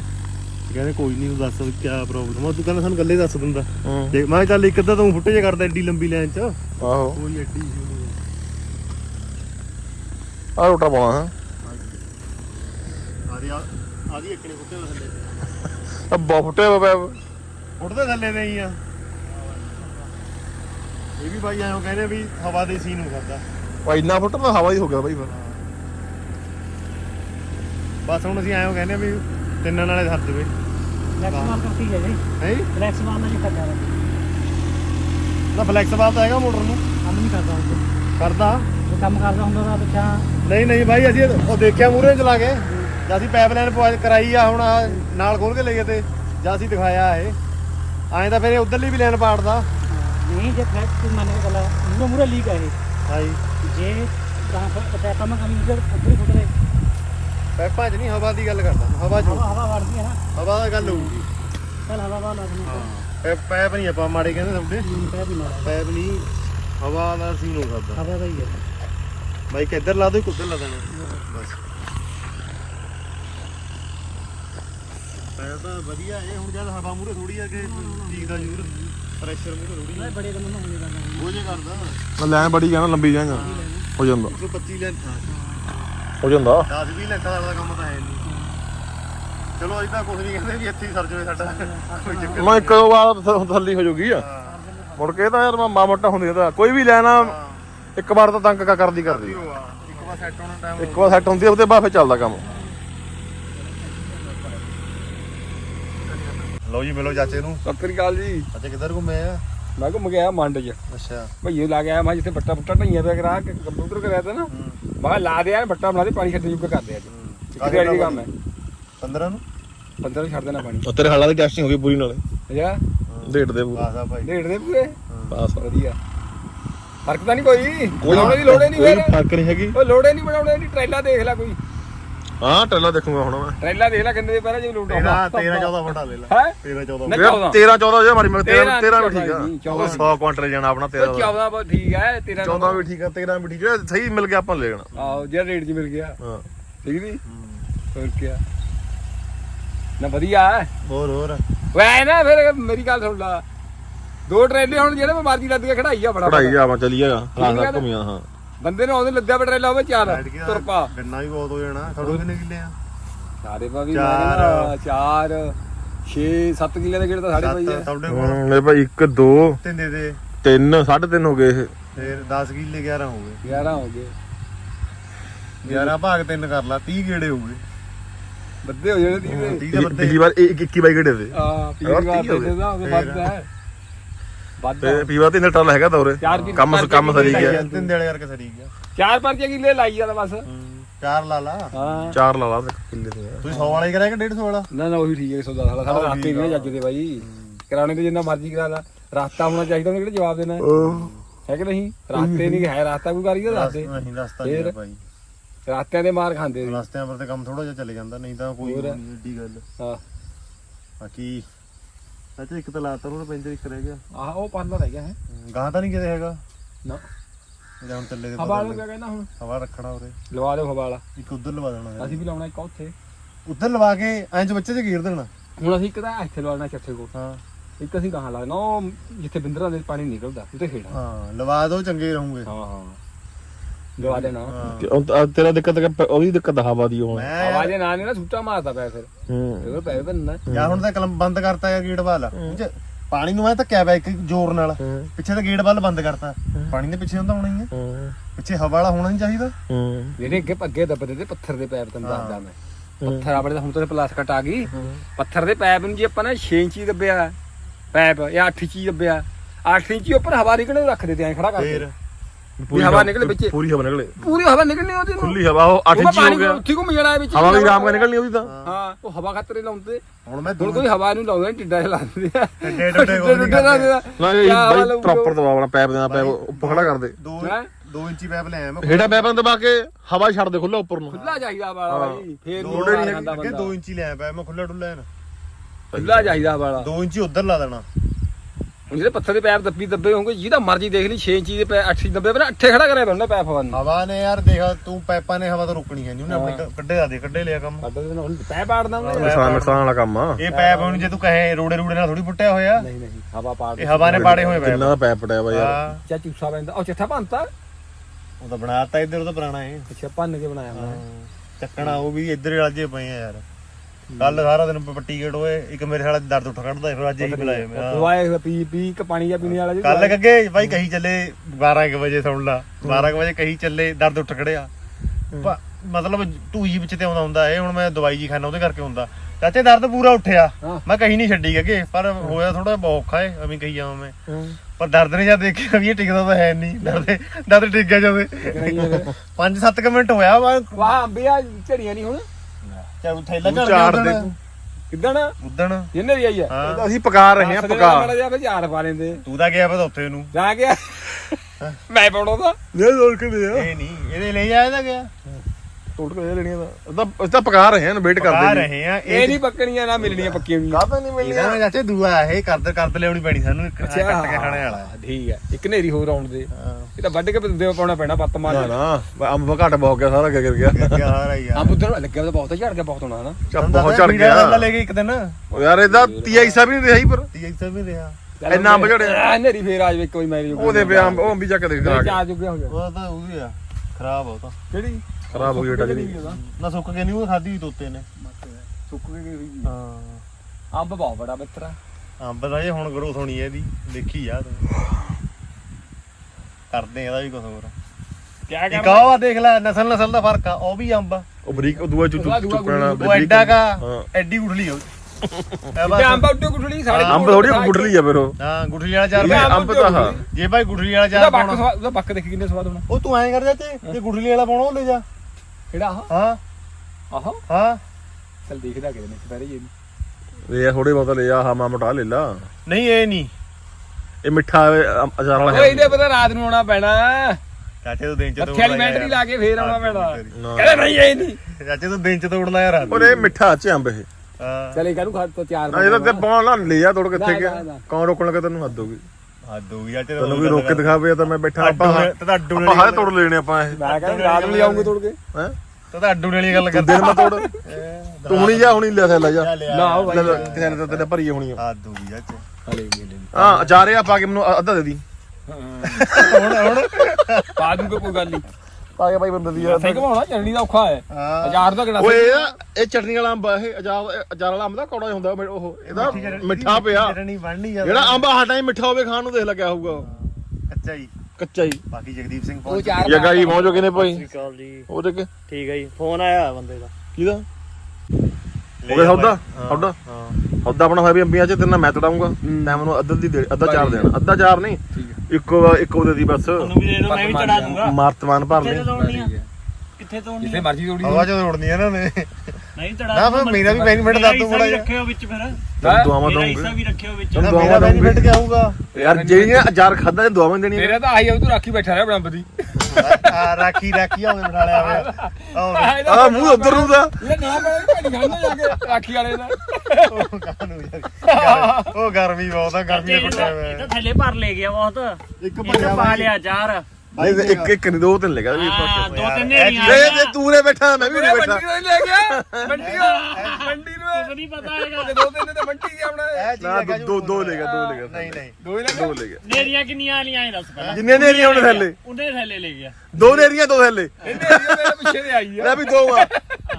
ਤੇ ਕਹਿੰਦੇ ਕੋਈ ਨਹੀਂ ਤੂੰ ਦੱਸ ਕੀ ਪ੍ਰੋਬਲਮ ਆ। ਤੂੰ ਕਹਿੰਦਾ ਸਾਨੂੰ ਗੱਲੇ ਦੱਸ ਦਿੰਦਾ। ਹੂੰ। ਮੈਂ ਕਿਹਾ ਚੱਲ ਇੱਕ ਅੱਧਾ ਤੂੰ ਫੁੱਟੇ ਜੇ ਕਰਦਾ ਐਡੀ ਲੰਬੀ ਲਾਈਨ ਚ। ਆਹੋ। ਕੋਈ ਐਡੀ ਆ। ਰੋਟਾ ਪਾਉਣਾ ਹਾਂ। ਆਦੀ ਆਦੀ ਇੱਕ ਨੇ ਫੁੱਟੇ ਦੇ ਥੱਲੇ। ਆ ਬਹੁਤ ਫੁੱਟਦੇ ਥੱਲੇ ਦੇ ਹੀ ਆ। ਇਹ ਵੀ ਬਾਈ ਆਇਓ ਕਹਿੰਦੇ ਵੀ ਹਵਾ ਦੇ ਸੀਨ ਨੂੰ ਕਰਦਾ ਵਾ ਇੰਨਾ ਫੁੱਟ ਤਾਂ ਹਵਾ ਹੀ ਹੋ ਗਿਆ ਬਾਈ ਫਿਰ। ਬਸ ਹੁਣ ਅਸੀਂ ਆਇਓ ਕਹਿੰਦੇ ਵੀ ਤਿੰਨਾਂ ਨਾਲੇ ਧਰ ਦੇਵੇ। ਮੈਕਸਿਮਮ ਕਰਤੀ ਹੈ ਜੀ। ਹੈ? ਫਲੈਕਸ ਮਾਰਨਾ ਨਹੀਂ ਕਰਦਾ ਨਾ ਫਲੈਕਸ ਬਾਤ ਹੈਗਾ ਮੋਟਰ ਨੂੰ। ਕੰਮ ਨਹੀਂ ਕਰਦਾ ਉਹ। ਕਰਦਾ। ਜੇ ਕੰਮ ਕਰਦਾ ਹੁੰਦਾ ਤਾਂ ਪਿੱਛਾ ਨਹੀਂ ਨਹੀਂ ਭਾਈ ਅਸੀਂ ਉਹ ਦੇਖਿਆ ਮੂਰੇ ਚਲਾ ਕੇ। ਜਦ ਅਸੀਂ ਪਾਈਪਲਾਈਨ ਪਵਾ ਕਰਾਈ ਆ ਹੁਣ ਆਹ ਨਾਲ ਖੋਲ ਕੇ ਲੈ ਗਏ ਤੇ ਜਦ ਅਸੀਂ ਦਿਖਾਇਆ ਇਹ। ਐਂ ਤਾਂ ਫਿਰ ਇਹ ਉਧਰਲੀ ਵੀ ਲਾਈਨ ਪਾੜਦਾ। ਨਹੀਂ ਜੇ ਫਲੈਕਸ ਤੂੰ ਮੰਨ ਕੇ ਚੱਲਾ ਮੂਰੇ ਮੂਰੇ ਲੀਕ ਹੈ ਇਹ। ਹਾਂਜੀ। ਜੇ ਕੰਮ ਕਮੀ ਉਧਰ ਉੱਧਰ ਹੀ ਫੁੱਟ ਰਹੇ। ਪਾਈਪਾਂ 'ਚ ਨਹੀਂ ਹਵਾ ਦੀ ਗੱਲ ਕਰਦਾ ਹਵਾ 'ਚ। ਹਵਾ ਹਵਾ ਵੜਦੀ ਹੈ ਨਾ। ਹਵਾ ਦਾ ਗੱਲ ਹੋਊਗੀ। ਚੱਲ ਹਵਾ ਵਾ ਲੱਗਣੀ ਪਾਇਪ- ਪਾਇਪ ਨਹੀਂ ਆਪਾਂ ਮਾੜੇ ਕਹਿੰਦੇ ਤੁਹਾਡੇ ਪੈ ਵੀ ਮਾਰਾ ਪਾਇਪ ਨਹੀਂ ਹਵਾ ਦਾ ਸੀਨ ਹੋ ਸਕਦਾ। ਹਵਾ ਦਾ ਹੀ ਹੈ ਬਾਈ ਕਿੱਧਰ ਲਾ ਦੋ ਇੱਕ ਉੱਧਰ ਲਾ ਦੇਣਾ। ਬਸ। ਪਾਇਪ ਤਾਂ ਵਧੀਆ ਇਹ ਹੁਣ ਜਦ ਹਵਾ ਮੂਰੇ ਥੋੜੀ ਆ ਕਿ ਠੀਕ ਦਾ ਜ਼ਰੂਰ ਪ੍ਰੈਸ਼ਰ ਮੂਰੇ ਥੋੜੀ ਇਹ ਬੜੇ ਕੰਮ ਹੋ ਜਾਂਦਾ ਉਹ ਜੇ ਕਰਦਾ। ਲੈਣ ਬੜੀ ਜਾਣਾ ਲੰਬੀ ਜਾਣਾ ਹੋ। ਜਾਂਦਾ। 125 ਲੈਂਥ ਹੋ ਜਾਂਦਾ। 10 20 ਲੈਂਥਾਂ ਦਾ ਕੰਮ ਤਾਂ ਹੈ ਨਹੀਂ। ਚਲੋ ਅਸੀਂ ਤਾਂ ਕੁਝ ਨਹੀਂ ਕਹਿੰਦੇ ਵੀ ਇੱਥੇ ਹੀ ਸਰ ਜਾਵੇ ਸਾਡਾ। ਕੋਈ ਚੱਕਰ ਮੈਂ ਇੱਕ ਦੋ ਵਾਰ ਥੱਲੀ ਹੋ ਜੂਗੀ ਆ। ਮੁੜ ਕੇ ਤਾਂ ਯਾਰ ਮੈਂ ਮਾ ਮੋਟਾ ਹੁੰਦੀ ਤਾਂ ਕੋਈ ਵੀ ਲੈਣਾ ਇੱਕ ਵਾਰ ਤਾਂ ਤੰਗ ਕਾ ਕਰਦੀ ਕਰਦੀ। ਇੱਕ ਵਾਰ ਸੈੱਟ ਹੋਣਾ ਟਾਈਮ ਇੱਕ ਵਾਰ ਸੈੱਟ ਹੁੰਦੀ ਆ ਉਹਦੇ ਬਾਅਦ ਫਿਰ ਚੱਲਦਾ ਕੰਮ। ਲਓ ਜੀ ਮਿਲੋ ਚਾਚੇ ਨੂੰ। ਸਤਿ ਸ੍ਰੀ ਅਕਾਲ ਜੀ। ਅੱਛਾ ਕਿੱਧਰ ਘੁੰਮੇ ਆ? ਮੈਂ ਘੁੰਮ ਗਿਆ ਮੰਡ 'ਚ। ਅੱਛਾ। ਭਈਏ ਲਾ ਗਿਆ ਮੈਂ ਜਿੱਥੇ ਬੱਟਾ ਬੁੱਟਾ ਢਈਆਂ ਪਿਆ ਕਰਾ ਕੇ ਕੰਪਿਊਟਰ ਕਰਿਆ ਤਾ ਨਾ। ਮੈਂ ਲਾ ਦੇ ਯਾਰ ਬੱਟਾ ਬਣਾ ਦੇ ਪਾਣੀ ਛੱਡ ਜੁਗਾ ਕਰਦੇ ਅੱਜ। ਇੱਕ ਦਿਹਾੜੀ ਦਾ ਕੰਮ ਹੈ। 15 ਨੂੰ? 15 ਨੂੰ ਛੱਡ ਦੇਣਾ ਪਾਣੀ। ਉਹ ਤੇਰੇ ਹਾਲਾਂ ਦੀ ਟੈਸਟਿੰਗ ਹੋ ਗਈ ਪੂਰੀ ਨਾਲੇ। ਅੱਛਾ। ਡੇਟ ਦੇ ਪੂਰੇ। ਆ ਭਾਈ। ਡੇਢ ਦੇ ਪੂਰੇ? ਪਾਸ ਵਧੀਆ। ਫ਼ਰਕ ਤਾਂ ਨਹੀਂ ਕੋਈ। ਕੋਈ ਲੋੜੇ ਨਹੀਂ ਕੋਈ ਫ਼ਰਕ ਨਹੀਂ ਹੈਗੀ। ਉਹ ਲੋੜੇ ਨਹੀਂ ਬਣਾਉਣੇ ਦੀ ਟ੍ਰੇਲਾ ਦੇਖ ਲੈ ਕੋਈ। ਹਾਂ ਟੱਲਾ ਦੇਖੂਗਾ ਹੁਣ ਮੈਂ। ਟ੍ਰੇਲਾ ਦੇਖ ਲੈ ਕਿੰਨੇ ਦੇ ਪਹਿਲਾਂ ਜੇ ਲੋਟ 13 13 14 ਫੁੱਟਾ ਲੈ ਲੈ। ਹੈ? 13 14 ਨਾ ਯਾਰ 14 13 14 ਜੇ ਮਾਰੀ ਮੈਂ 13 13 13 ਵੀ ਠੀਕ ਆ। ਨਹੀਂ, 14 ਉਹ 100 ਕੁਆਂਟਲ ਜਾਣਾ ਆਪਣਾ 13 ਦਾ। 14 ਬਹੁਤ ਠੀਕ ਹੈ 13 14 ਵੀ ਠੀਕ ਆ 13 ਵੀ ਠੀਕ ਆ ਸਹੀ ਮਿਲ ਗਿਆ ਆਪਾਂ ਲੈ ਜਾਣਾ ਆਓ ਜਿਹੜਾ ਰੇਟ 'ਚ ਮਿਲ ਗਿਆ। ਹਾਂ। ਠੀਕ ਨਹੀਂ ਹੋਰ ਕੀ ਨਾ ਵਧੀਆ। ਹੈ ਹੋਰ? ਹੋਰ ਵੈ ਨਾ ਫਿਰ ਮੇਰੀ ਗੱਲ ਸੁਣ ਲਾ। ਦੋ ਟਰੇਲੇ ਹੁਣ ਜਿਹੜੇ ਮੈਂ ਮਰਜ਼ੀ ਲੱਦ ਕੇ ਖੜਾਈ ਆ ਬੜਾ ਪੜਾਈ ਜਾਵਾਂ ਚੱਲੀਏਗਾ ਠੀਕ ਆ ਨਾ? ਘੁੰਮੀਆਂ ਹਾਂ। ਬੰਦੇ ਨੂੰ ਆਉਂਦੇ ਲੱਦਿਆ ਟਰੇਲਾ ਹੋਵੇ ਚਾਰ ਬੈਠ ਗਿਆ। ਤੁਰ ਪਾ। ਗੰਨਾ ਵੀ ਬਹੁਤ ਹੋ ਜਾਣਾ। ਤੁਹਾਡੇ ਕਿੰਨੇ ਕਿੱਲੇ ਆ? ਸਾਰੇ ਪਾ ਵੀ ਚਾਰ। 4 6 7 ਕਿੱਲੇ ਦੇ ਗੇੜ ਤਾਂ ਸਾਡੇ ਪਈ ਸੱਤ ਹੈ ਤੁਹਾਡੇ ਕੋਲ ਮੇਰੇ ਭਾਈ 1 2 ਤਿੰਨ ਦੇ ਦੇ। 3 3.5 ਹੋ ਗਏ ਇਹ। ਫਿਰ 10 ਕਿੱਲੇ 11 ਹੋ ਗਏ। 11 ਹੋ ਗਏ। 11 ਭਾਗ 3 ਕਰ ਲਾ 30 ਗੇੜੇ ਹੋ ਗਏ। ਬੱਦੇ ਹੋ ਜਾਣੇ ਦੀ। 30 ਦੇ ਬੰਦੇ ਪਿਛਲੀ ਵਾਰ 21 ਬਾਈ ਘੜੇ ਦੇ। ਆ ਪੀਰ ਵਾਰ ਤੀਹ ਹੋ ਦੇ ਦਾ ਉਹ ਫੇਰ। ਵੱਧਦਾ ਹੈ। ਤੇ ਪੀਵਾ ਤੇ ਟੱਲ ਹੈਗਾ ਦੌਰੇ ਚਾਰ ਕੰਮ ਚਾਰ ਕੰਮ ਸਰੀ ਗਿਆ। ਤਿੰਨ ਦੇਲੇ ਕਰਕੇ ਸਰੀ ਗਿਆ। ਚਾਰ ਪਰਚੇ ਕਿੱਲੇ ਲਾਈ ਜਾਂਦਾ ਬਸ। ਚਾਰ ਲਾ ਲਾ। ਹਾਂ। ਚਾਰ ਲਾ ਲਾ ਤੇ ਕਿੱਲੇ ਤੇ। ਤੁਸੀਂ 100 ਵਾਲਾ ਹੀ ਕਰਿਆ ਕਿ 150 ਵਾਲਾ? ਨਾ ਨਾ ਉਹੀ ਠੀਕ ਹੈ 110 ਸਾਲਾ। ਸਾਡਾ ਰਾਤੇ ਨਹੀਂ। ਜੱਜ ਦੇ ਬਾਈ। ਕਰਾਣੇ ਤੇ ਜਿੰਨਾ ਮਰਜ਼ੀ ਕਰਾ ਲਾ। ਰਾਸਤਾ ਹੋਣਾ ਚਾਹੀਦਾ ਉਹਨੇ ਕਿਹੜਾ ਜਵਾਬ ਦੇਣਾ ਹੈ? ਉਹ ਹੈ ਕਿ ਨਹੀਂ? ਰਾਸਤੇ ਨਹੀਂ ਹੈ ਰਾਸਤਾ ਕੋਈ ਕਰੀਦਾ ਰਾਸਤੇ ਨਹੀਂ ਰਸਤਾ ਨਹੀਂ ਹੈ? ਭਾਈ ਰਾਸਤਿਆਂ ਦੇ ਮਾਰ ਖਾਂਦੇ ਸੀ। ਰਸਤਿਆਂ ਪਰ ਤੇ ਕੰਮ ਥੋੜਾ ਜਿਹਾ ਚੱਲੇ ਜਾਂਦਾ ਨਹੀਂ ਤਾਂ ਕੋਈ ਹੋਰ। ਨਹੀਂ ਏਡੀ ਗੱਲ। ਹਾਂ। ਬਾਕੀ ਅੱਛਾ ਇੱਕ ਤਾਂ ਲਾਤਾ ਉਹਨੂੰ ਪੈਂਜਰ ਇੱਕ ਰਹਿ ਗਿਆ। ਆਹ ਉਹ ਪਾਰਲਾ ਰਹਿ ਗਿਆ ਹੈ ਗਾਂ ਤਾਂ ਨਹੀਂ ਕਿਤੇ ਹੈਗਾ। ਨਾ। ਜਾਂ ਹੁਣ ਚੱਲੇ ਦੇ ਹਵਾ ਕਿਆ ਕਹਿੰਦਾ ਹੁਣ? ਹਵਾ ਰੱਖਣਾ ਉਰੇ। ਲਵਾ ਦਿਓ ਹਵਾ ਵਾਲਾ। ਇੱਕ ਉਧਰ ਲਵਾ ਦੇਣਾ ਅਸੀਂ ਵੀ ਲਾਉਣਾ ਇੱਕ ਉੱਥੇ। ਉਧਰ ਲਵਾ ਕੇ ਐਂ ਚ ਬੱਚੇ ਚ ਗੇਰ ਦੇਣਾ। ਹੁਣ ਅਸੀਂ ਇੱਕ ਤਾਂ ਇੱਥੇ ਲਵਾਉਣਾ ਚੱਠੇ ਕੋਲ। ਹਾਂ। ਇੱਕ ਅਸੀਂ ਕਹਾਂ ਲਾਉਣਾ ਉਹ ਜਿੱਥੇ ਬਿੰਦਰਾਂ ਦੇ ਪਾਣੀ ਨਿਕਲਦਾ ਉੱਤੇ ਖੇੜਾ ਹਾਂ ਲਵਾ ਦੋ ਚੰਗੇ ਰਹੋਗੇ। ਹਾਂ ਹਾਂ। ਦਵਾ ਦੇਣਾ। ਕਿ ਉਹ ਤੇਰਾ ਦਿੱਕਤ ਹੈ ਕਿ ਉਹਦੀ ਦਿੱਕਤ ਹਵਾ ਦੀ ਹੋਣਾ। ਮੈਂ ਆਵਾਜ਼ ਨਾ ਨਹੀਂ ਨਾ ਸੁੱਟਾ ਮਾਰਦਾ ਪਿਆ ਫਿਰ। ਹੂੰ। ਇਹ ਪੈ ਬੰਨਾ ਯਾਰ ਹੁਣ ਤਾਂ ਕਲਮ ਬੰਦ ਕਰਤਾ ਹੈ ਗੇਟ ਵਾਲ। ਪਾਣੀ ਨੂੰ ਮੈਂ ਧੱਕਿਆ ਪਿਆ ਇੱਕ ਜ਼ੋਰ ਨਾਲ। ਹੂੰ। ਪਿੱਛੇ ਤਾਂ ਗੇਟ ਵੱਲ ਬੰਦ ਕਰਤਾ। ਪਾਣੀ ਦੇ ਪਿੱਛੇ ਹੁੰਦਾ ਹੋਣਾ ਹੀ ਹੈ ਹੂੰ। ਪਿੱਛੇ ਹਵਾ ਵਾਲਾ ਹੋਣਾ ਨਹੀਂ ਚਾਹੀਦਾ। ਹੂੰ। ਜਿਹੜੇ ਅੱਗੇ ਪੱਗੇ ਦੱਬਦੇ ਤੇ ਪੱਥਰ ਦੇ ਪੈਪ ਤੈਨੂੰ ਦੱਸਦਾ ਮੈਂ। ਪੱਥਰ ਆਪਣੇ ਤਾਂ ਹੁਣ ਤਾਂ ਪਲਾਸ ਕਟ ਆ ਗਈ। ਪੱਥਰ ਦੇ ਪੈਪ ਨੂੰ ਜੇ ਆਪਾਂ ਨੇ 6 ਇੰਚੀ ਦੱਬਿਆ ਪੈਪ ਜਾਂ 8 ਇੰਚੀ ਦੱਬਿਆ 8 ਇੰਚੀ ਉੱਪਰ ਹਵਾ ਨਿਕਲਣ ਨੂੰ ਰੱਖ ਦਿੰਦੇ ਐ ਖੜਾ ਕਰਕੇ? ਫੇਰ। ਪੂਰੀ ਹਵਾ ਨਿਕਲੇ ਵਿੱਚ। ਪੂਰੀ ਹਵਾ ਨਿਕਲੇ। ਪੂਰੀ ਹਵਾ ਨਿਕਲਣੀ ਉਹਦੀ ਨੂੰ ਖੁੱਲੀ ਹਵਾ ਉਹ 8 ਉਹ ਇੰਚੀ ਹੋ ਪਾਣੀ ਗਿਆ। ਉੱਥੇ ਘੁੰਮ ਜਾਣਾ ਵਿੱਚ। ਹਵਾ ਵੀ ਆਰਾਮ ਨਾਲ ਨਿਕਲਣੀ ਉਹਦੀ ਤਾਂ। ਹਾਂ ਉਹ ਹਵਾ ਖਾਤਰੇ ਲਾਉਂਦੇ। ਹੁਣ ਮੈਂ ਹੁਣ ਕੋਈ ਹਵਾ ਨੂੰ ਲਾਉਂਦਾ ਨੀ, ਟਿੱਡਾ ਜਿਹਾ ਲਾਉਂਦੇ ਆ। ਟਿੱਡੇ ਟੁੱਡੇ ਲਾ ਦਿੰਦੇ। ਨਾ ਹਵਾ ਬਾਈ? ਪ੍ਰੋਪਰ ਦਬਾਅ ਵਾਲਾ ਪੈਪ ਦੇਣਾ ਪੈਪ ਉੱਪਰ ਖੜਾ ਕਰਦੇ। ਦੋ ਹੈਂ? 2 ਇੰਚੀ ਪੈਪ ਲੈ ਆਇਆ ਮੈਂ ਹੇਠਾਂ ਪੈਪ ਦਬਾ ਕੇ ਹਵਾ ਛੱਡ ਦੇ ਖੁੱਲਾ ਉੱਪਰ ਨੂੰ। ਖੁੱਲਾ ਚਾਹੀਦਾ ਵਾਲਾ ਬਾਈ ਫੇਰ ਦੋ ਲੋੜੇ ਨਹੀਂ ਨਹੀਂ ਅੱਗੇ 2 ਇੰਚੀ ਲੈ ਆਇਆ ਮੈਂ ਖੁੱਲਾ ਡੁੱਲਾ ਨਾ ਖੁੱਲਾ ਚਾਹੀਦਾ ਵਾਲਾ। 2 ਇੰਚੀ ਉਧਰ ਲਾ ਦੇਣਾ। ਹੁਣ ਜਿਹੜੇ ਪੱਥਰ ਦੇ ਪੈਪ ਦੱਬੀ ਦੱਬੇ ਹੋਣਗੇ ਜਿਹਦਾ ਮਰਜ਼ੀ ਦੇਖ ਲਈ 6 ਇੰਚੀ ਦੇ ਪੈਪ 8 ਇੰਚੀ ਦੱਬੇ ਪਰ ਅੱਠੇ ਖੜਾ ਕਰਿਆ ਬੰਦਾ ਪੈਪ ਹਵਾ ਨੂੰ। ਹਵਾ ਨੇ ਯਾਰ ਦੇਖ ਤੂੰ ਪੈਪਾਂ ਨੇ ਹਵਾ ਤਾਂ ਰੁਕਣੀ ਹੈ ਨਹੀਂ ਉਹਨੇ ਆਪਣੇ ਕ- ਕੱਢੇ ਦਾ ਦੇ ਕੱਢੇ ਲਿਆ ਕੰਮ। ਕੱਢ ਦੇ ਹੁਣ ਪੈਪ ਆੜਦਾ ਉਹਨੇ। ਨੁਕਸਾਨ ਨੁਕਸਾਨ ਵਾਲਾ ਕੰਮ ਆ। ਇਹ ਪੈਪ ਹੁਣ ਜੇ ਤੂੰ ਕਹੇ ਰੋੜੇ ਰੂੜੇ ਨਾਲ ਥੋੜੀ ਪੁੱਟਿਆ ਹੋਇਆ। ਨਹੀਂ ਨਹੀਂ ਹਵਾ ਪਾੜ ਇਹ ਹਵਾ ਨੇ ਪਾੜੇ ਹੋਏ ਪੈਪ। ਕਿੰਨਾ ਦਾ ਪੈਪ ਪੜਿਆ ਵਾ ਯਾਰ। ਹਾਂ। ਚਾ ਚੂਸਾ ਪੈਂਦਾ। ਉਹ ਚੱਠਾ ਭੰਨਤਾ ਉਹ ਤਾਂ ਬਣਾਤਾ ਇੱਧਰ ਉਹ ਤਾਂ ਪੁਰਾਣਾ ਹੈ। ਅੱਛਾ ਭੰਨ ਕੇ ਬਣਾਇਆ ਮੈਂ ਚੱਕਣਾ ਉਹ ਵੀ ਇੱਧਰ ਹੀ ਪਏ ਆ ਯਾਰ। ਕੱਲ ਸਾਰਾ ਦਿਨ ਪੱਟੀ ਗੇਟ ਹੋਏ ਇੱਕ ਮੇਰੇ ਸਾਲਾ ਦਰਦ ਉੱਠ ਕੱਢਦਾ ਫਿਰ ਅੱਜ ਇਹੀ ਬੁਲਾਏ ਮੈਂ ਦਵਾਏ ਪੀ ਪੀ ਕ ਪਾਣੀ ਜਾਂ ਪੀਣੇ ਵਾਲਾ ਜੀ ਕੱਲ ਅੱਗੇ ਭਾਈ ਕਹੀ ਚੱਲੇ 12 1 ਵਜੇ ਸੁਣ ਲਾ 12 1 ਵਜੇ ਕਹੀ ਚੱਲੇ ਦਰਦ ਉੱਠ ਖੜਿਆ। ਮਤਲਬ ਟੂਈ ਵਿੱਚ ਤੇ ਆਉਂਦਾ ਹੁੰਦਾ ਇਹ ਹੁਣ ਮੈਂ ਦਵਾਈ ਜੀ ਖਾਣਾ ਉਹਦੇ ਕਰਕੇ ਹੁੰਦਾ। ਚਾਚੇ ਦਰਦ ਪੂਰਾ ਉੱਠਿਆ। ਮੈਂ ਕਹੀ ਨਹੀਂ ਛੱਡੀ ਅੱਗੇ ਪਰ ਹੋਇਆ ਥੋੜਾ ਔਖਾ ਏ ਐਵੇਂ ਕਹੀ ਜਾਵਾਂ ਮੈਂ। ਪਰ ਦਰਦ ਨੇ ਜਦ ਦੇਖਿਆ ਵੀ ਇਹ ਟਿਕਦਾ ਤਾਂ ਹੈ ਨਹੀਂ ਦਰਦ ਦਰਦ ਟਿਕ ਗਿਆ ਜਦੇ। 5-7 ਮਿੰਟ ਹੋਇਆ ਵਾ। ਵਾਹ ਅੰਬੀਆਂ ਝੜੀਆਂ ਨਹੀਂ ਹੁਣ। ਚਾਹੂ ਥੈਲਾ ਝੜ ਗਿਆ ਦੇ। ਕਿੱਦਣ? ਉਦਣ। ਜਿੰਨੇ ਆਈ ਆ। ਅਸੀਂ ਪਕਾ ਰਹੇ ਹਾਂ ਪਕਾ। ਫਿਰ ਝਾੜ ਪਾ ਲੈਂਦੇ। ਤੂੰ ਤਾਂ ਗਿਆ ਪਤਾ ਉੱਥੇ ਨੂੰ। ਜਾ ਕੇ ਮੈਂ ਪਾਉਣਾ ਤਾਂ। ਲੈ ਲੋੜ ਕੇ ਦੇ ਇਹ ਨਹੀਂ ਇਹਦੇ ਲਈ ਆਇਆ ਤਾਂ ਗਿਆ। ਤੋੜ ਕੇ ਲੈਣੀਆਂ ਦਾ ਇਹ ਤਾਂ ਅਸੀਂ ਤਾਂ ਪਕਾ ਰਹੇ ਹਾਂ ਵੇਟ ਆ ਕਰਦੇ ਰਹੇ ਆ। ਇਹ ਨਹੀਂ ਪੱਕਣੀਆਂ ਨਾ ਮਿਲਣੀਆਂ ਪੱਕੀਆਂ ਵੀ। ਕਾਹਦਾ ਨਹੀਂ ਇਹਦਾ ਨਾ ਚਾਚੇ ਦੂਆ ਇਹ ਕਰਦ ਕਰਦ ਲਿਆਉਣੀ ਪੈਣੀ ਸਾਨੂੰ ਇੱਕ ਕੱਟ ਕੇ ਖਾਣੇ ਵਾਲਾ। ਠੀਕ ਹੈ ਇੱਕ ਨੇਰੀ ਹੋਰ ਆਉਣ ਦੇ। ਹਾਂ। ਇਹ ਤਾਂ ਵੱਢ ਕੇ ਦੇ ਪਾਉਣਾ ਪੈਣਾ ਪੱਤ ਮਾਰ ਨਾ ਨਾ ਅੰਬ ਘਟ ਬਹੁਤ ਗਿਆ ਸਾਰਾ ਗਿਰ ਗਿਆ। ਅੱਗੇ ਆ ਰਹੀ ਆ। ਅੰਬ ਉਧਰ ਲੱਗਿਆ ਤਾਂ ਬਹੁਤ ਝੜ ਗਿਆ ਬਹੁਤ ਹੋਣਾ ਨਾ ਚੱਲ ਬਹੁਤ ਝੜ ਗਿਆ। ਲੈ ਕੇ ਇੱਕ ਦਿਨ। ਉਹ ਯਾਰ ਇਹਦਾ ਤੀਆ ਹਿੱਸਾ ਵੀ ਨਹੀਂ ਰਿਹਾ ਹੀ ਪਰ। ਤਾਂ ਵੀ ਰਿਹਾ। ਇੰਨਾ ਅੰਬ ਝੜਿਆ। ਨੇਰੀ ਫੇਰ ਆ ਜਾਵੇ ਵਾਰੀ ਮੈਰੀ ਉਹਦੇ ਪਿਆ ਅੰਬ ਉਹ ਅੰਬੀ ਚੱਕ ਦੇ ਕਰਾ ਕੇ। ਚਾਰ ਜੁਗਿਆ ਹੋ ਗਿਆ ਉਹ ਤਾਂ ਉਹ ਵੀ ਆ ਖਰਾਬ ਆ ਉਹ ਤਾਂ। ਕਿਹੜੀ? ਖਰਾਬ ਹੋ ਗਈ ਡੱਗ ਦੀ ਨਾ ਸੁੱਕ ਕੇ ਨਹੀਂ ਉਹ ਖਾਦੀ ਤੋਤੇ ਨੇ। ਸੁੱਕ ਕੇ ਗਈ ਹੋਈ ਹਾਂ। ਅੰਬ ਬਹੁਤ ਬੜਾ ਮਿੱਤਰਾ ਅੰਬ ਦਾ ਇਹ ਹੁਣ ਗਰੋਥ ਹੋਣੀ ਹੈ ਇਹਦੀ ਦੇਖੀ ਆ। ਤੂੰ ਕਰਦੇ ਆ ਇਹਦਾ ਵੀ ਕੁਝ ਹੋਰ। ਕਿਆ ਉਹ ਆ ਦੇਖ ਲੈ ਨਸਲ ਨਸਲ ਦਾ ਫ਼ਰਕ ਆ ਉਹ ਵੀ ਅੰਬ। ਆ ਉਹ ਬਰੀਕ ਉਹ ਦੂਆ ਦੂਆ ਚੁੱਕਣਾ ਉਹ ਐਡਾ ਕਾ। ਐਡੀ ਗੁਠਲੀ ਉਹ। ਤੇ ਅੰਬ ਉੱਤੇ ਗੁੱਠਲੀ ਸਾਡੇ ਅੰਬ ਥੋੜੀ ਗੁੱਡਲੀ ਆ ਫਿਰ ਉਹ। ਹਾਂ ਗੁਠਲੀ ਵਾਲਾ ਚਾਰ ਪਾਉਣਾ। ਅੰਬ ਤਾਂ ਹਾਂ। ਜੇ ਭਾਈ ਗੁਠਲੀ ਵਾਲਾ ਚਾਰ ਪਾਉਣਾ। ਉਹਦਾ ਬੱਕ ਦੇਖ ਕਿੰਨੇ ਸਵਾਦ ਹੋਣਾ। ਉਹ ਤੂੰ ਐਂ ਕਰ ਜਾਤੇ ਜੇ ਗੁਠਲੀ ਵਾਲਾ ਪਾਉਣਾ ਉਹ ਲੈ ਜਾ। ਕਿਹੜਾ ਆਹ? ਹਾਂ। ਆਹ? ਹਾਂ। ਚੱਲ ਦੇਖਦਾ ਕਿਤੇ ਨੇ ਦੁਪਹਿਰੇ ਜੀ ਇਹ ਥੋੜੇ ਬਹੁਤ ਲੈ ਆ ਹਾਂ ਮੋਟਾ ਲੈ ਲਾ। ਨਹੀਂ ਇਹ ਨਹੀਂ। ਇਹ ਮਿੱਠਾ ਅਚਾਰ ਵਾਲਾ ਓਏ ਇਹਦੇ ਪਤਾ ਰਾਤ ਨੂੰ ਆਉਣਾ ਪੈਣਾ। ਚਾਚੇ ਤੂੰ ਦਿਨ ਚ ਤੋੜ ਬੈਟਰੀ ਲਾ ਕੇ ਫੇਰ ਆਉਣਾ ਪੈਣਾ। ਕਹਿੰਦਾ ਨਹੀਂ ਇਹ ਨਹੀਂ। ਚਾਚੇ ਤੂੰ ਦਿਨ ਚ ਤੋੜ ਲਾ ਯਾਰ ਉਹ ਇਹ ਮਿੱਠਾ ਚ ਅੰਬ ਇਹ। ਹਾਂ। ਚਲੇ ਕਰੂ ਖਾ ਤੋਂ ਚਾਰ ਨਾ ਇਹਦਾ ਤੇ ਬਾਣ ਲਾ ਲੈ ਆ ਤੋੜ ਕਿੱਥੇ ਗਿਆ। ਕੌਣ ਰੋਕਣ ਲੱਗਾ ਤੈਨੂੰ ਹੱਦ ਹੋ ਗਈ? ਹੱਦ ਹੋ ਗਈ ਚਾਚੇ ਤੈਨੂੰ ਵੀ ਰੋਕ ਕੇ ਦਿਖਾਵੇ ਤਾਂ ਮੈਂ ਬੈਠਾ ਆਪਾਂ ਤੇ ਤਾਂ ਅੱਡੂ ਆਪਾਂ ਹਾਲੇ ਤੋੜ ਲੈਣੇ ਆਪਾਂ ਇਹ। ਮੈਂ ਕਹਿੰਦਾ ਰਾਤ ਨੂੰ ਲਿਆਉਂਗੇ ਤੋੜ ਕੇ। ਹੈ? ਤੇ ਤਾਂ ਅੱਡੂ ਵਾਲੀ ਗੱਲ ਦਿਨ ਕਰਦਾ ਮੈਂ ਤੋੜ। ਤੂੰ ਹੁਣੀ ਜਾ ਹੁਣੀ ਲੈ ਥੈਲਾ ਜਾ। ਨਾ ਲੈ, ਕਿਸੇ ਨੇ ਤਾਂ ਤੇਰੇ ਭਰੀ ਹੋਣੀ ਆ। ਹੱਦ ਹੋ ਗਈ ਚਾਚੇ ਹਲੇ ਮਿਲੇ ਹਾਂ ਅਚਾਰੇ ਆ ਪਾ ਕੇ ਮੈਨੂੰ ਅੱਧਾ ਦੇ ਦੀ। ਹੁਣ ਹੁਣ। ਪਾ ਦੂੰਗਾ ਕੋਈ ਗੱਲ ਨਹੀਂ ਪਾ ਕੇ ਭਾਈ ਬੰਦੇ ਦੀ ਫੇਕ ਬਣਾਉਣਾ ਚਟਣੀ ਦਾ ਔਖਾ ਹੈ। ਹਾਂ। ਅਚਾਰ ਦਾ ਕਿਹੜਾ ਓਏ ਇਹ ਇਹ ਚਟਨੀ ਵਾਲਾ ਅੰਬ ਆ ਇਹ ਅਚਾਰ ਅਚਾਰ ਵਾਲਾ ਅੰਬ ਦਾ ਕੌੜਾ ਹੁੰਦਾ ਉਹ ਉਹ ਇਹਦਾ ਮਿੱਠਾ ਪਿਆ। ਚਟਣੀ ਬਣਨੀ ਜਾ ਜਿਹੜਾ ਅੰਬ ਆਹ ਟਾਈਮ ਮਿੱਠਾ ਹੋਵੇ ਖਾਣ ਨੂੰ ਦੇਖ ਲੱਗਿਆ ਹੋਊਗਾ ਉਹ। ਕੱਚਾ ਹੀ। ਕੱਚਾ ਹੀ। ਬਾਕੀ ਜਗਦੀਪ ਸਿੰਘ ਉਹ ਪਹੁੰਚ ਚਾਰ ਇਹ ਗਾਈ ਪਹੁੰਚੋ ਕਿਨੇ ਭਾਈ। ਜੀ। ਉਹਦੇ ਕੇ ਠੀਕ ਹੈ ਜੀ ਫੋਨ ਆਇਆ ਬੰਦੇ ਦਾ। ਕਿਹਦਾ? ਹੋ ਗਿਆ ਸੌਦਾ? ਸੌਦਾ? ਹਾਂ। ਸੌਦਾ ਆਪਣਾ ਹੋਇਆ ਵੀ ਅੰਬੀਆਂ ਚ ਤੇਰੇ ਨਾਲ ਮੈਂ ਤੜਾਉਂਗਾ। ਮੈਂ ਮੈਨੂੰ ਅੱਧਾ ਦੀ ਅੱਧਾ ਚਾਰ ਦੇਣਾ। ਅੱਧਾ ਚਾਰ ਨਹੀਂ ਇੱਕੋ ਇੱਕੋ ਦੇ ਦੀ ਬਸ। ਤੁਹਾਨੂੰ ਵੀ ਦੇ ਦਿਓ ਮੈਂ ਵੀ ਚੜਾ ਦੂੰਗਾ। ਮਾਰਤਮਾਨ ਭਰ ਕਿੱਥੇ ਲੈ ਤੋੜਨੀ ਕਿੱਥੇ ਤੋੜਨੀ ਜਿੱਥੇ ਆ? ਮਰਜ਼ੀ ਤੋੜੀ ਹਵਾ ਚ ਇਹਨਾਂ ਨੇ। ਨਹੀਂ ਚੜਾ ਨਾ ਫਿਰ ਮੇਰਾ ਵੀ ਬੈਨੀਫਿਟ ਦੱਸ ਦੂੰ ਬੜਾ ਜਿਹਾ। ਰੱਖਿਓ ਵਿੱਚ ਫਿਰ। ਦੁਆਵਾਂ ਮੇਰਾ ਦਊਂਗੇ। ਹਿੱਸਾ ਵੀ ਰੱਖਿਓ ਵਿੱਚ। ਤੈਨੂੰ ਨਾ ਦੁਆਵਾਂ ਮੇਰਾ ਬੈਨੀਫਿਟ ਕੀ ਆਊਗਾ ਯਾਰ ਜਿਹੜੀਆਂ ਅਚਾਰ ਖਾਦਾ ਨੇ ਦੁਆਵਾਂ ਦੇਣੀਆਂ ਤੇਰਾ ਤਾਂ ਆਈ ਆ ਤੂੰ ਰਾਖੀ ਬੈਠਾ ਰਿਹਾ ਬਣਾਬ ਦੀ। ਆ ਰਾਖੀ ਰਾਖੀ ਆਉਂਦੇ ਬਿਠਾ ਲਿਆ ਹੋਇਆ। ਆਉਂਦੇ ਆ ਮੂੰਹ ਉਧਰ ਨੂੰ ਦਾ। ਇਹ ਨਾ ਮੈਂ ਭੈਣੀ ਖਾਣਾ ਜਾ ਕੇ ਰਾਖੀ ਵਾਲੇ ਦਾ। ਉਹ ਕਾਹਨੂੰ ਯਾਰ ਉਹ ਗਰਮੀ ਬਹੁਤ ਆ ਗਰਮੀ ਇਹ ਫੁੱਟਿਆ ਤਾਂ ਹੋਇਆ ਥੱਲੇ ਭਰ ਲੈ ਗਿਆ ਬਹੁਤ। ਇੱਕ ਇੱਕ ਪਾ ਲਿਆ ਚਾਰ। ਨਹੀਂ ਤੇ ਇੱਕ ਇੱਕ ਨਹੀਂ ਦੋ ਤਿੰਨ ਲੱਗਾ ਵੀ ਹਾਂ ਦੋ ਤਿੰਨ ਯਾਰ, ਨੇੜੀਆਂ ਤੇ ਤੇ ਤੂੰ ਨੇ ਬੈਠਾ ਮੈਂ ਵੀ ਨਹੀਂ ਬੈਠਾ। ਮੰਡੀ ਨੂੰ ਲੈ ਗਿਆ ਮੰਡੀ ਨੂੰ ਮੰਡੀ ਨੂੰ ਕੁਝ ਨਹੀਂ ਪਤਾ ਹੈਗਾ। ਦੋ ਤਿੰਨ ਤੇ ਬੰਟੀ ਗਿਆ ਆਪਣਾ। ਇਹ ਚੀਜ਼ ਨਾ ਹੈਗਾ ਦੋ ਦੋ ਲੈ ਗਿਆ ਦੋ ਲੈ ਗਿਆ। ਨਹੀਂ ਨਹੀਂ। ਦੋ ਹੀ ਦੋ ਲੈ ਗਿਆ। ਨੇਰੀਆਂ ਕਿੰਨੀਆਂ ਆਲੀਆਂ ਇਹ ਦੱਸ ਪਹਿਲਾਂ। ਜਿੰਨੇ ਨੇਰੀਆਂ ਉਹਨੇ ਥੱਲੇ। ਉਹਨੇ ਥੱਲੇ ਲੈ ਗਿਆ। ਦੋ ਨੇਰੀਆਂ ਦੋ ਥੱਲੇ। ਇਹਨੇ ਮੇਰੇ ਪਿੱਛੇ ਤੇ ਆਈ ਆ। ਲੈ ਵੀ ਦੋ ਆ।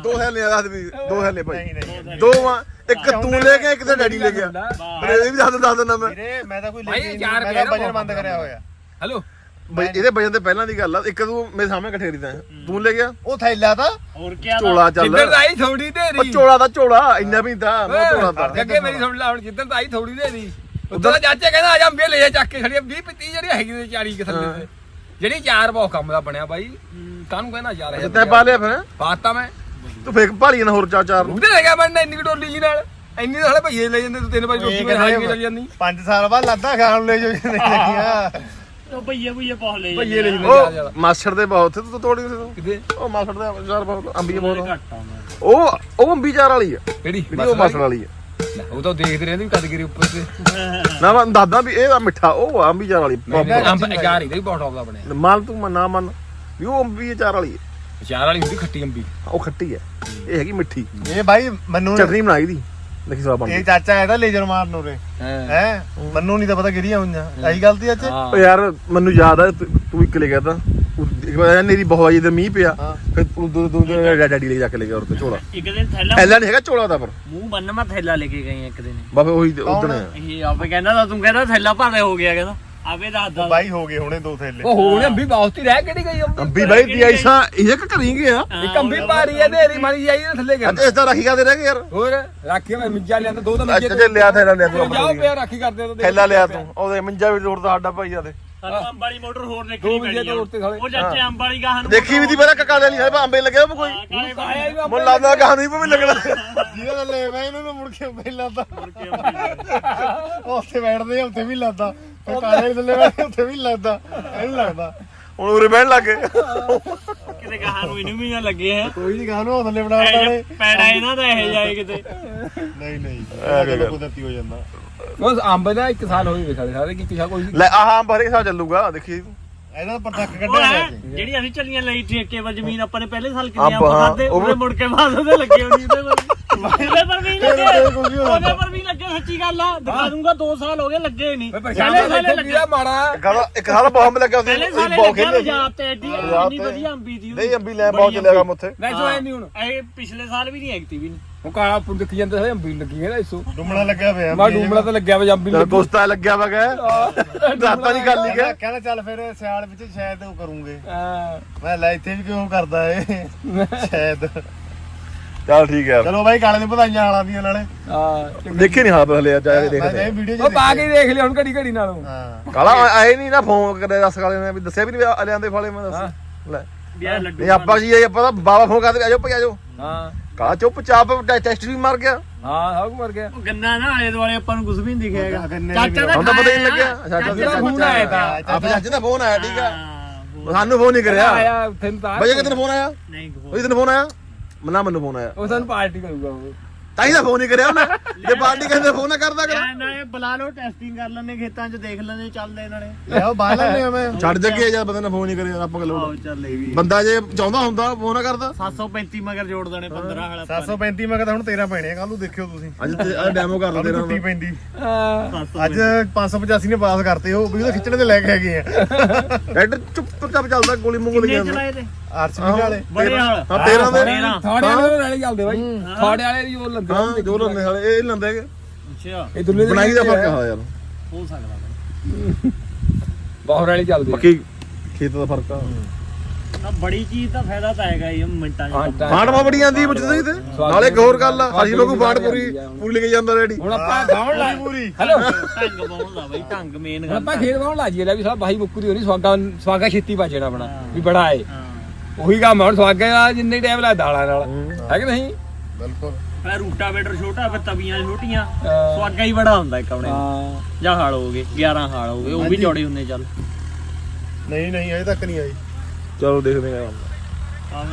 ਦੋ ਥੱਲੇ ਆ ਵੀ ਦੋ ਥੱਲੇ ਭਾਈ। ਨਹੀਂ ਨਹੀਂ ਦੋ ਆ। ਇੱਕ ਤੂੰ ਲੈ ਗਿਆ ਇੱਕ ਤੇ ਡੈਡੀ ਲੈ ਗਿਆ। ਇਹ ਵੀ ਦੱਸ ਦੱਸ ਦਿੰਦਾ ਮੈਂ। ਵੀਰੇ ਮੈਂ ਤਾਂ ਕੋਈ ਲੈ ਕੇ ਚਾਰ ਮੈਂ ਤਾਂ ਬਜਟ ਬੰਦ ਕਰਿਆ ਹੋਇਆ। ਹੈਲੋ। ਬਈ ਇਹਦੇ ਵਜਨ ਤੇ ਪਹਿਲਾਂ ਦੀ ਗੱਲ ਆ ਇੱਕ ਤੂੰ ਮੇਰੇ ਸਾਹਮਣੇ ਇਕੱਠੇ ਕਰੀਦਾ ਤੂੰ ਲੈ ਗਿਆ? ਉਹ ਥੈਲਾ ਤਾਂ। ਹੋਰ ਕੀ ਆ ਝੋਲਾ ਚੱਲ। ਜਿੱਦਣ ਦਾ ਆਈ ਥੋੜੀ ਉਹ ਢੇਰੀ ਝੋਲਾ ਦਾ ਝੋਲਾ ਇੰਨਾ ਵੀ ਤਾਂ ਮੈਂ ਝੋਲਾ ਤਾਂ ਅੱਗੇ ਮੇਰੀ ਸੁਣ ਲੈ ਹੁਣ ਜਿੱਦਣ ਦਾ ਆਈ ਥੋੜੀ ਢੇਰੀ ਉਦੋਂ ਦਾ ਚਾਚੇ ਕਹਿੰਦਾ ਆ ਜਾ ਅੰਬੇ ਲੈ ਜਾ ਚੱਕ ਕੇ ਖੜੀਆਂ 20 30 ਜਿਹੜੀ ਹੈਗੀ ਤੇ 40 ਕੇ ਥੱਲੇ ਤੇ। ਜਿਹੜੀ ਚਾਰ ਬਹੁਤ ਕੰਮ ਦਾ ਬਣਿਆ ਬਾਈ ਕਾਹਨੂੰ ਕਹਿੰਦਾ ਯਾਰ ਇਹ ਤੈਂ ਪਾ ਲਿਆ ਫਿਰ? ਪਾਤਾ ਮੈਂ। ਤੂੰ ਫੇਕ ਭਾਲੀ ਨਾ ਹੋਰ ਚਾਰ ਚਾਰ ਨੂੰ। ਉਹਦੇ ਲੈ ਗਿਆ ਮੈਂ ਇੰਨੀ ਕੁ ਡੋਲੀ ਜੀ ਨਾਲ। ਇੰਨੀ ਤਾਂ ਹਲੇ ਭਈਏ ਲੈ ਜਾਂਦੇ ਤੂੰ ਤਿੰਨ ਵਾਰੀ ਰੋਟੀ ਮੈਂ ਖਾਈ ਵੀ ਚੱਲ ਜਾਂਦੀ। 5 ਸਾਲ ਬਾਅਦ ਲੱਦਾ ਖਾਣ ਨੂੰ ਲੈ ਜੋ ਨਹੀਂ ਲੱਗੀਆਂ ਉਹ ਭਈਏ ਭਈਏ ਬਹੁਤ ਲੈ ਭਈਏ ਲੈ ਜਾਂਦੇ ਉਹ ਜ਼ਿਆਦਾ ਜ਼ਿਆਦਾ ਮਾਸੜ ਦੇ ਬਹੁਤ ਤੇ ਤੂੰ ਤੋੜੀ ਤੂੰ। ਕਿਤੇ ਉਹ ਮਾਸੜ ਦੇ ਚਾਰ ਬਹੁਤ ਅੰਬੀ ਬਹੁਤ। ਉਹ ਉਹ ਅੰਬੀ ਚਾਰ ਵਾਲੀ ਆ। ਕਿਹੜੀ? ਉਹ ਮਾਸੜ ਵਾਲੀ? ਆ। ਉਹ ਤਾਂ ਦੇਖਦੇ ਰਹਿੰਦੇ ਵੀ ਕਦ ਗਿਰੇ ਉੱਪਰ ਤੇ। ਨਾ ਮੈਂ ਦਾਦਾ ਵੀ ਇਹ ਮਿੱਠਾ ਉਹ ਆ ਅੰਬੀ ਚਾਰ ਵਾਲੀ। ਅੰਬ ਯਾਰ ਇਹਦਾ ਵੀ ਬਹੁਤ ਟੌਪ ਦਾ ਬਣਿਆ। ਮੰਨ ਤੂੰ ਮੰਨ- ਨਾ ਮੰਨ। ਵੀ ਉਹ ਅੰਬੀ ਚਾਰ ਵਾਲੀ ਆ। ਚਾਰ ਵਾਲੀ ਹੁੰਦੀ ਖੱਟੀ ਅੰਬੀ। ਉਹ ਖੱਟੀ ਆ। ਇਹ ਹੈਗੀ ਮਿੱਠੀ। ਇਹ ਬਾਈ ਮੈਨੂੰ ਚਟਨੀ ਬਣਾਈ ਦੀ। ਦੇਖੀ ਸਵਾਦ ਬਣਦੀ ਇਹ ਚਾਚਾ ਆਇਆ ਤਾਂ ਲੇਜ਼ਰ ਮਾਰਨ ਉਰੇ। ਹਾਂ। ਹੈ? ਮੈਨੂੰ ਨਹੀਂ ਤਾਂ ਪਤਾ ਕਿਹੜੀਆਂ ਹੋਈਆਂ। ਆਹੀ ਗਲਤੀ ਚਾਚੇ। ਉਹ ਯਾਰ ਮੈਨੂੰ ਯਾਦ ਆ ਤੂੰ ਤੂੰ ਇੱਕ ਲੈ ਗਿਆ ਤਾਂ। ਉਹ ਇੱਕ ਵਾਰ ਨੇਰੀ ਬਹੁਤ ਆਈ ਤੇ ਮੀਂਹ ਪਿਆ। ਫਿਰ ਤੂੰ ਦੋ ਦੋ ਡੈਡੀ ਲੈ ਜਾ ਕੇ ਲੈ ਗਿਆ ਉਹ ਝੋਲਾ। ਇੱਕ ਦਿਨ ਥੈਲਾ ਐਲਾ ਨਹੀਂ ਹੈਗਾ ਝੋਲਾ ਦਾ ਪਰ। ਮੂੰਹ ਬੰਨ ਮੈਂ ਥੈਲਾ ਲੈ ਕੇ ਗਈ ਇੱਕ ਦਿਨ। ਬਾਬੇ ਉਹੀ ਉਦਣ ਇਹ ਆਪੇ ਕਹਿੰਦਾ ਤਾਂ ਤੂੰ ਕਹਿੰਦਾ ਥੈਲਾ ਭਾਰੇ ਹੋ ਗਿਆ ਕਹਿੰਦਾ। ਆਪੇ ਦੱਸਦਾ ਬਾਈ ਹੋ ਗਏ ਹੁਣੇ ਦੋ ਥੈਲੇ। ਉਹ ਹੋਰ ਅੰਬੀ ਬਹੁਤ ਹੀ ਰਹਿ ਕਿਹੜੀ ਗਈ ਅੰਬੀ? ਅੰਬੀ ਬਾਈ ਦੀ ਐਸਾ ਇਹ ਕਿ ਕਰੀ ਗਿਆ ਇੱਕ ਅੰਬੀ ਪਾਰੀ ਹੈ ਢੇਰੀ ਮਾਰੀ ਜਾਈ ਨਾ ਥੱਲੇ ਗਿਆ ਇਸ ਰੱਖੀ ਕਰਦੇ ਰਹਿ ਗਏ ਯਾਰ। ਹੋਰ ਰੱਖਿਆ ਮੈਂ ਮਿੰਜਾ ਲਿਆਂਦਾ ਦੋ ਤਾਂ ਅੱਜ ਮਿੰਜੇ ਤੇ ਲਿਆ ਥੈਲਾ ਲਿਆ ਤੂੰ ਜਾਓ ਆਪਣਾ ਪਿਆ ਰਾਖੀ ਕਰਦੇ ਤਾਂ ਥੈਲਾ ਲਿਆ ਤੂਂ। ਉਹਦੇ ਮੰਜਾ ਵੀ ਤੋੜਦਾ ਸਾਡਾ ਭਾਈ ਆ ਦੇ ਅੰਬ ਵਾਲੀ ਮੋਟਰ ਹੋਰ ਦੋ ਦੇਖਣੀ ਮਿੰਜੇ ਪੈਣੀ ਆ। ਤੋੜ ਤੇ ਸਾਲੇ। ਉਹ ਚਾਚੇ ਅੰਬ ਵਾਲੀ ਗਾਹਾਂ ਨੂੰ ਦੇਖੀ ਵੀ ਦੀ ਪਹਿਲਾਂ ਕੱਕਾ ਲੈ ਲਈ ਹੈ ਅੰਬੇ ਲੱਗਿਆ ਉਹ ਕੋਈ। ਕਾਲੇ ਆਇਆ ਹੀ ਮੈਨੂੰ ਲੱਗਦਾ ਕਹਾਂ ਨਹੀਂ ਵੀ ਲੱਗਣਾ ਜਿਹਦਾ ਲੈ ਮੈਂ ਇਹਨਾਂ ਨੂੰ ਮੁੜ ਕੇ ਪਹਿਲਾਂ ਤਾਂ ਉੱਥੇ ਬੈਠਦੇ ਆ ਉੱਥੇ ਵੀ ਲੱਗਦਾ। ਫਿਰ ਕਾਲੇ ਥੱਲੇ ਬੈਠੇ ਉੱਥੇ ਵੀ ਲੱਗਦਾ। ਇਹਨੂੰ ਲੱਗਦਾ। ਹੁਣ ਉਰੇ ਬਹਿਣ ਲੱਗ ਗਏ। ਕਿਤੇ ਗਾਹਾਂ ਨੂੰ ਇਹਨੂੰ ਵੀ ਨਾ ਲੱਗੇ ਹੈ। ਕੋਈ ਨਹੀਂ ਕਹਾਂ ਨੂੰ ਥੱਲੇ ਬਣਾ ਲੈਣੇ ਪੈੜਾ ਇਹਨਾਂ ਦਾ ਇਹ ਜਾਏ ਕਿਤੇ। ਨਹੀਂ ਇਹ। ਕੁਦਰਤੀ ਹੋ ਜਾਂਦਾ। ਬਸ ਅੰਬ ਦਾ ਇੱਕ ਸਾਲ ਹੋਈ ਵੇਖਾ ਸਾਰੇ ਕਿ ਪਿਛਾ ਕੋਈ ਲੈ ਆਹ ਅੰਬ ਹਰੇ ਸਾਲ ਚੱਲੂਗਾ ਦੇਖੀ। ਇਹਦਾ ਪਰਤੱਕ ਉਹ ਕੱਢਿਆ ਹੈ ਜਿਹੜੀ ਅਸੀਂ ਚੱਲੀਆਂ ਲਈ ਠੇਕੇ ਪਰ ਜ਼ਮੀਨ ਆਪਾਂ ਨੇ ਪਹਿਲੇ ਸਾਲ ਕਿੰਨੇ ਹਾਂ, ਖਾਦੇ ਉਹ ਉਹਦੇ ਮੁੜ ਕੇ ਬਾਅਦ ਉਹਦੇ ਲੱਗੇ ਹੋਣੀ ਉਹਦੇ ਪਰ ਉਹਦੇ ਪਰ ਵੀ ਲੱਗੇ ਕੁਝ ਵੀ ਹੋ ਉਹਦੇ ਪਰ ਵੀ ਲੱਗੇ ਸੱਚੀ ਗੱਲ ਆ ਦਿਖਾ ਦੂੰਗਾ 2 ਸਾਲ ਹੋ ਗਏ ਲੱਗੇ ਨਹੀਂ। ਪਹਿਲੇ ਸਾਲੇ ਲੱਗੇ ਲੱਗਾ। ਮਾੜਾ। ਇੱਕ ਸਾਲ ਇੱਕ ਸਾਲ ਬਹੁਤ ਲੱਗਾ ਸੀ ਪਹਿਲੇ ਸਾਲੇ ਬਹੁਤ ਲੱਗੇ ਖੇਲੇ ਪੰਜਾਬ ਤੇ ਐਡੀ ਇੰਨੀ। ਵਧੀਆ ਅੰਬੀ ਦੀ ਨਹੀਂ ਅੰਬੀ ਲੈ ਬਹੁਤ ਚੱਲਿਆ ਕੰਮ ਉੱਥੇ। ਨਹੀਂ ਸੋ ਨਹੀਂ ਹੁਣ। ਇਹ ਪਿਛਲੇ ਸਾਲ ਵੀ ਨਹੀਂ ਐਕਟੀ ਵੀ ਨਹੀਂ ਉਹ ਕਾਲਾ ਪੁੰਨ ਦਿਖ ਜਾਂਦਾ ਸਾਰੇ ਅੰਬੀ ਲੱਗੀ ਹੈ ਨਾ ਇਸੋ ਡੁੰਮਣਾ ਲੱਗਿਆ ਪਿਆ ਮਾ ਡੂਮੜਾ ਤਾਂ ਲੱਗਿਆ ਵਾ ਅੰਬੀ ਲੱਗੀ ਦੋਸਤਾ ਲੱਗਿਆ ਵਾ ਗਏ ਦਾਤਾ ਨਹੀਂ ਗੱਲ ਨਹੀਂ ਕਹਿੰਦਾ ਗਏ ਕਹਿੰਦਾ ਚੱਲ ਫਿਰ ਸਿਆਲ ਵਿੱਚ ਸ਼ਾਇਦ ਉਹ ਕਰੂੰਗੇ। ਹਾਂ। ਮੈਂ ਲੈ ਇੱਥੇ ਵੀ ਕਿਉਂ ਕਰਦਾ ਏ ਸ਼ਾਇਦ ਚਲ ਠੀਕ ਹੈ ਚਲੋ ਬਾਈ ਕਾਲੇ ਦੀ ਵਧਾਈਆਂ ਆਲਾਂ ਦੀਆਂ ਨਾਲੇ। ਹਾਂ ਦੇਖੇ ਨਹੀਂ ਹਾਲ ਹਲੇ ਜਾ ਕੇ ਮੈਂ ਦੇਖਦੇ ਇਹ ਵੀਡੀਓ ਉਹ ਪਾ ਕੇ ਹੀ ਦੇਖ ਲਿਆ ਹੁਣ ਘੜੀ ਘੜੀ ਨਾਲੋਂ। ਹਾਂ। ਕਾਲਾ ਆਏ ਨਹੀਂ ਨਾ ਫੋਨ ਕਰੇ ਦੱਸ ਕਾਲੇ ਨੇ ਵੀ ਦੱਸਿਆ ਵੀ ਨਹੀਂ ਲਿਆਂਦੇ ਫਾਲੇ ਮੈਂ ਦੱਸ ਲੈ। ਲੱਡੂ ਨਹੀਂ ਆਪਾਂ ਜੀ ਇਹ ਆਪਾਂ ਤਾਂ ਬਾਬਾ ਫੋਨ ਕਰਦੇ ਆਜੋ ਭਾਈ ਆਜੋ ਹਾਂ। ਕਾਲਾ ਚੁੱਪ ਚਾਪ ਟੈਸਟ ਵੀ ਮਾਰ ਗਿਆ। ਹਾਂ ਸਭ ਮਰ ਗਿਆ। ਉਹ ਗੰਨਾ ਨਾ ਆਲੇ ਦੁਆਲੇ ਆਪਾਂ ਨੂੰ ਕੁਝ ਵੀ ਨਹੀਂ ਦਿਖਿਆ ਹੈਗਾ ਚਾਚਾ ਦਾ ਹੁਣ ਤਾਂ ਪਤਾ ਹੀ ਨਹੀਂ ਖਾਇਆ ਲੱਗਿਆ। ਚਾਚਾ ਜਿਹੜਾ ਫੋਨ ਆਇਆ ਤਾਂ। ਆਪ ਚਾਚੇ ਦਾ ਫੋਨ ਆਇਆ ਠੀਕ ਆ। ਹਾਂ, ਸਾਨੂੰ ਫੋਨ ਨਹੀਂ ਕਰਿਆ। ਆਇਆ ਉੱਥੇ ਨੂੰ ਤਾਂ ਬਈ ਕਿਤਨੇ ਫੋਨ ਆਇਆ। ਨਹੀਂ ਉਹਦੀ ਤੈਨੂੰ ਫੋਨ ਆਇਆ। ਮਨਾ ਮੈਨੂੰ ਫੋਨ ਆਇਆ। ਉਹ ਸਾਨੂੰ ਪਾਰਟੀ ਕਰੂਗਾ ਉਹ। ਤਾਂ ਹੀ ਤਾਂ ਫੋਨ ਨਹੀਂ ਕਰਿਆ ਉਹਨੇ। ਜੇ ਪਾਰਟੀ ਕਹਿੰਦੇ ਫੋਨ ਨਾ ਕਰਦਾ ਕਰ। ਐ ਨਾਲੇ ਬੁਲਾ ਲਓ ਟੈਸਟਿੰਗ ਕਰ ਲੈਣੇ ਖੇਤਾਂ 'ਚ ਦੇਖ ਲੈਣੇ ਚੱਲਦੇ ਨਾਲੇ। ਲੈ ਉਹ ਬਾਹਰ ਲੈਣੇ ਮੈਂ। ਛੱਡ ਜੱਗੇ ਜਾਂ ਬੰਦੇ ਨੇ ਫੋਨ ਨਹੀਂ ਕਰਿਆ ਆਪਾਂ ਗੱਲ ਆਓ ਚੱਲ ਇਹ ਵੀ ਬੰਦਾ ਜੇ ਚਾਹੁੰਦਾ ਹੁੰਦਾ ਫੋਨ ਨਾ ਕਰਦਾ। 735 ਮਗਰ ਜੋੜ ਦੇਣੇ 15 ਵਾਲਾ ਆਪਾਂ ਨੇ। 735 ਮੈਂ ਕਹਿੰਦਾ ਹੁਣ 13 ਪੈਣੇ ਆ ਕੱਲ ਨੂੰ ਦੇਖਿਓ ਤੁਸੀਂ। ਅੱਜ ਤੇ ਡੈਮੋ ਕਰ ਲੈਂਦੇ ਨੂੰ ਟੁੱਟੀ ਨਾ ਪੈਂਦੀ। ਹਾਂ। ਅੱਜ 585 ਨੇ ਪਾਸ ਕਰਤੇ ਉਹ ਵੀ ਉਹਦੇ ਖਿੱਚਣੇ ਤੇ ਲੈ ਕੇ ਹੈਗੇ ਆ। ਰੈਡ ਚੁੱਪ ਚਾਪ ਚੱਲਦਾ ਗੋਲੀ ਮੂੰਗੋ ਚਲਾਏ ਤੇ? ਆਰਸੀਬੀ ਵਾਲੇ। ਬੜੇ ਹਾਲ ਹਾਂ 13 ਦੇ। ਥਾੜੇ ਵਾਲੇ। ਨਾਲੇ ਚੱਲਦੇ ਬਾਈ। ਥਾੜੇ ਵਾਲੇ ਦੀ ਉਹ ਲੰਦੇ ਹਾਂ ਜੋ ਲੰਦੇ ਹਾਲੇ ਇਹ ਲੰਦੇ ਹੈਗੇ। ਅੱਛਾ। ਇਹ ਦੁੱਲੇ ਦੇ ਬਣਾਈ ਦਾ ਫ਼ਰਕ ਆ। ਯਾਰ। ਹੋ ਸਕਦਾ ਬਾਈ। ਬਾਹਰ ਵਾਲੇ ਚੱਲਦੇ। ਬਾਕੀ ਖੇਤ ਦਾ ਫ਼ਰਕ ਆ। ਨਾ ਬੜੀ ਚੀਜ਼ ਦਾ ਫਾਇਦਾ ਤਾਂ ਹੈਗਾ ਹੀ ਮਿੰਟਾਂ 'ਚ। ਹਾਂ। ਤਾਂ- ਫਾਂਟਵਾ ਬੜੀ ਆਂਦੀ ਮੁੱਝਦੇ ਹੀ ਤੇ ਨਾਲੇ ਇੱਕ ਹੋਰ ਗੱਲ ਆ ਅਸੀਂ ਲੋਕ ਫਾਂਟ ਪੂਰੀ ਪੂਰੀ ਲੈ ਕੇ ਜਾਂਦਾ ਰੈਡੀ। ਹੁਣ ਆਪਾਂ ਗਾਉਣ ਲਾ ਪੂਰੀ। ਹੈਲੋ। ਢੰਗ ਪਾਉਣ ਦਾ ਬਾਈ ਢੰਗ ਮੇਨ ਹੁਣ ਆਪਾਂ ਖੇਤ ਵਾਉਣ ਲਾ ਜੀਏ ਲੈ ਵੀ ਸਾਲਾ ਬਾਈ ਮੁੱਕੂ ਦੀ ਹੋਣੀ ਸਵਾਗਾ ਸਵਾਗਾ ਛੇਤੀ ਬਾਜਣਾ ਆਪਣਾ ਵੀ ਬੜਾ ਏ ਹਾਂ। ਉਹੀ ਕੰਮ ਹੁਣ ਸਵਾਗੇ ਦਾ ਜਿੰਨੇ ਟਾਈਮ ਲੱਗਦਾ ਦਾਲਾਂ ਨਾਲ। ਹੈ। ਕਿ ਨਹੀਂ? ਬਿਲਕੁਲ। ਫਿਰ ਰੂਟਾਵੇਟਰ ਛੋਟਾ ਫਿਰ ਤਵੀਆਂ ਛੋਟੀਆਂ। ਹਾਂ। ਸਵਾਗਾ ਹੀ ਬੜਾ ਹੁੰਦਾ ਇੱਕ ਆਪਣੇ ਹਾਂ। ਜਾਂ ਹਾਲ ਹੋ ਗਏ 11 ਹਾਲ ਹੋ ਗਏ ਉਹ ਵੀ ਹਾਂਜੀ। ਚੌੜੇ ਹੁੰਦੇ ਚੱਲ। ਨਹੀਂ ਨਹੀਂ ਅਜੇ ਤੱਕ ਨਹੀਂ ਆਈ ਚਲੋ ਦੇਖਦੇ ਹਾਂ। ਆਹ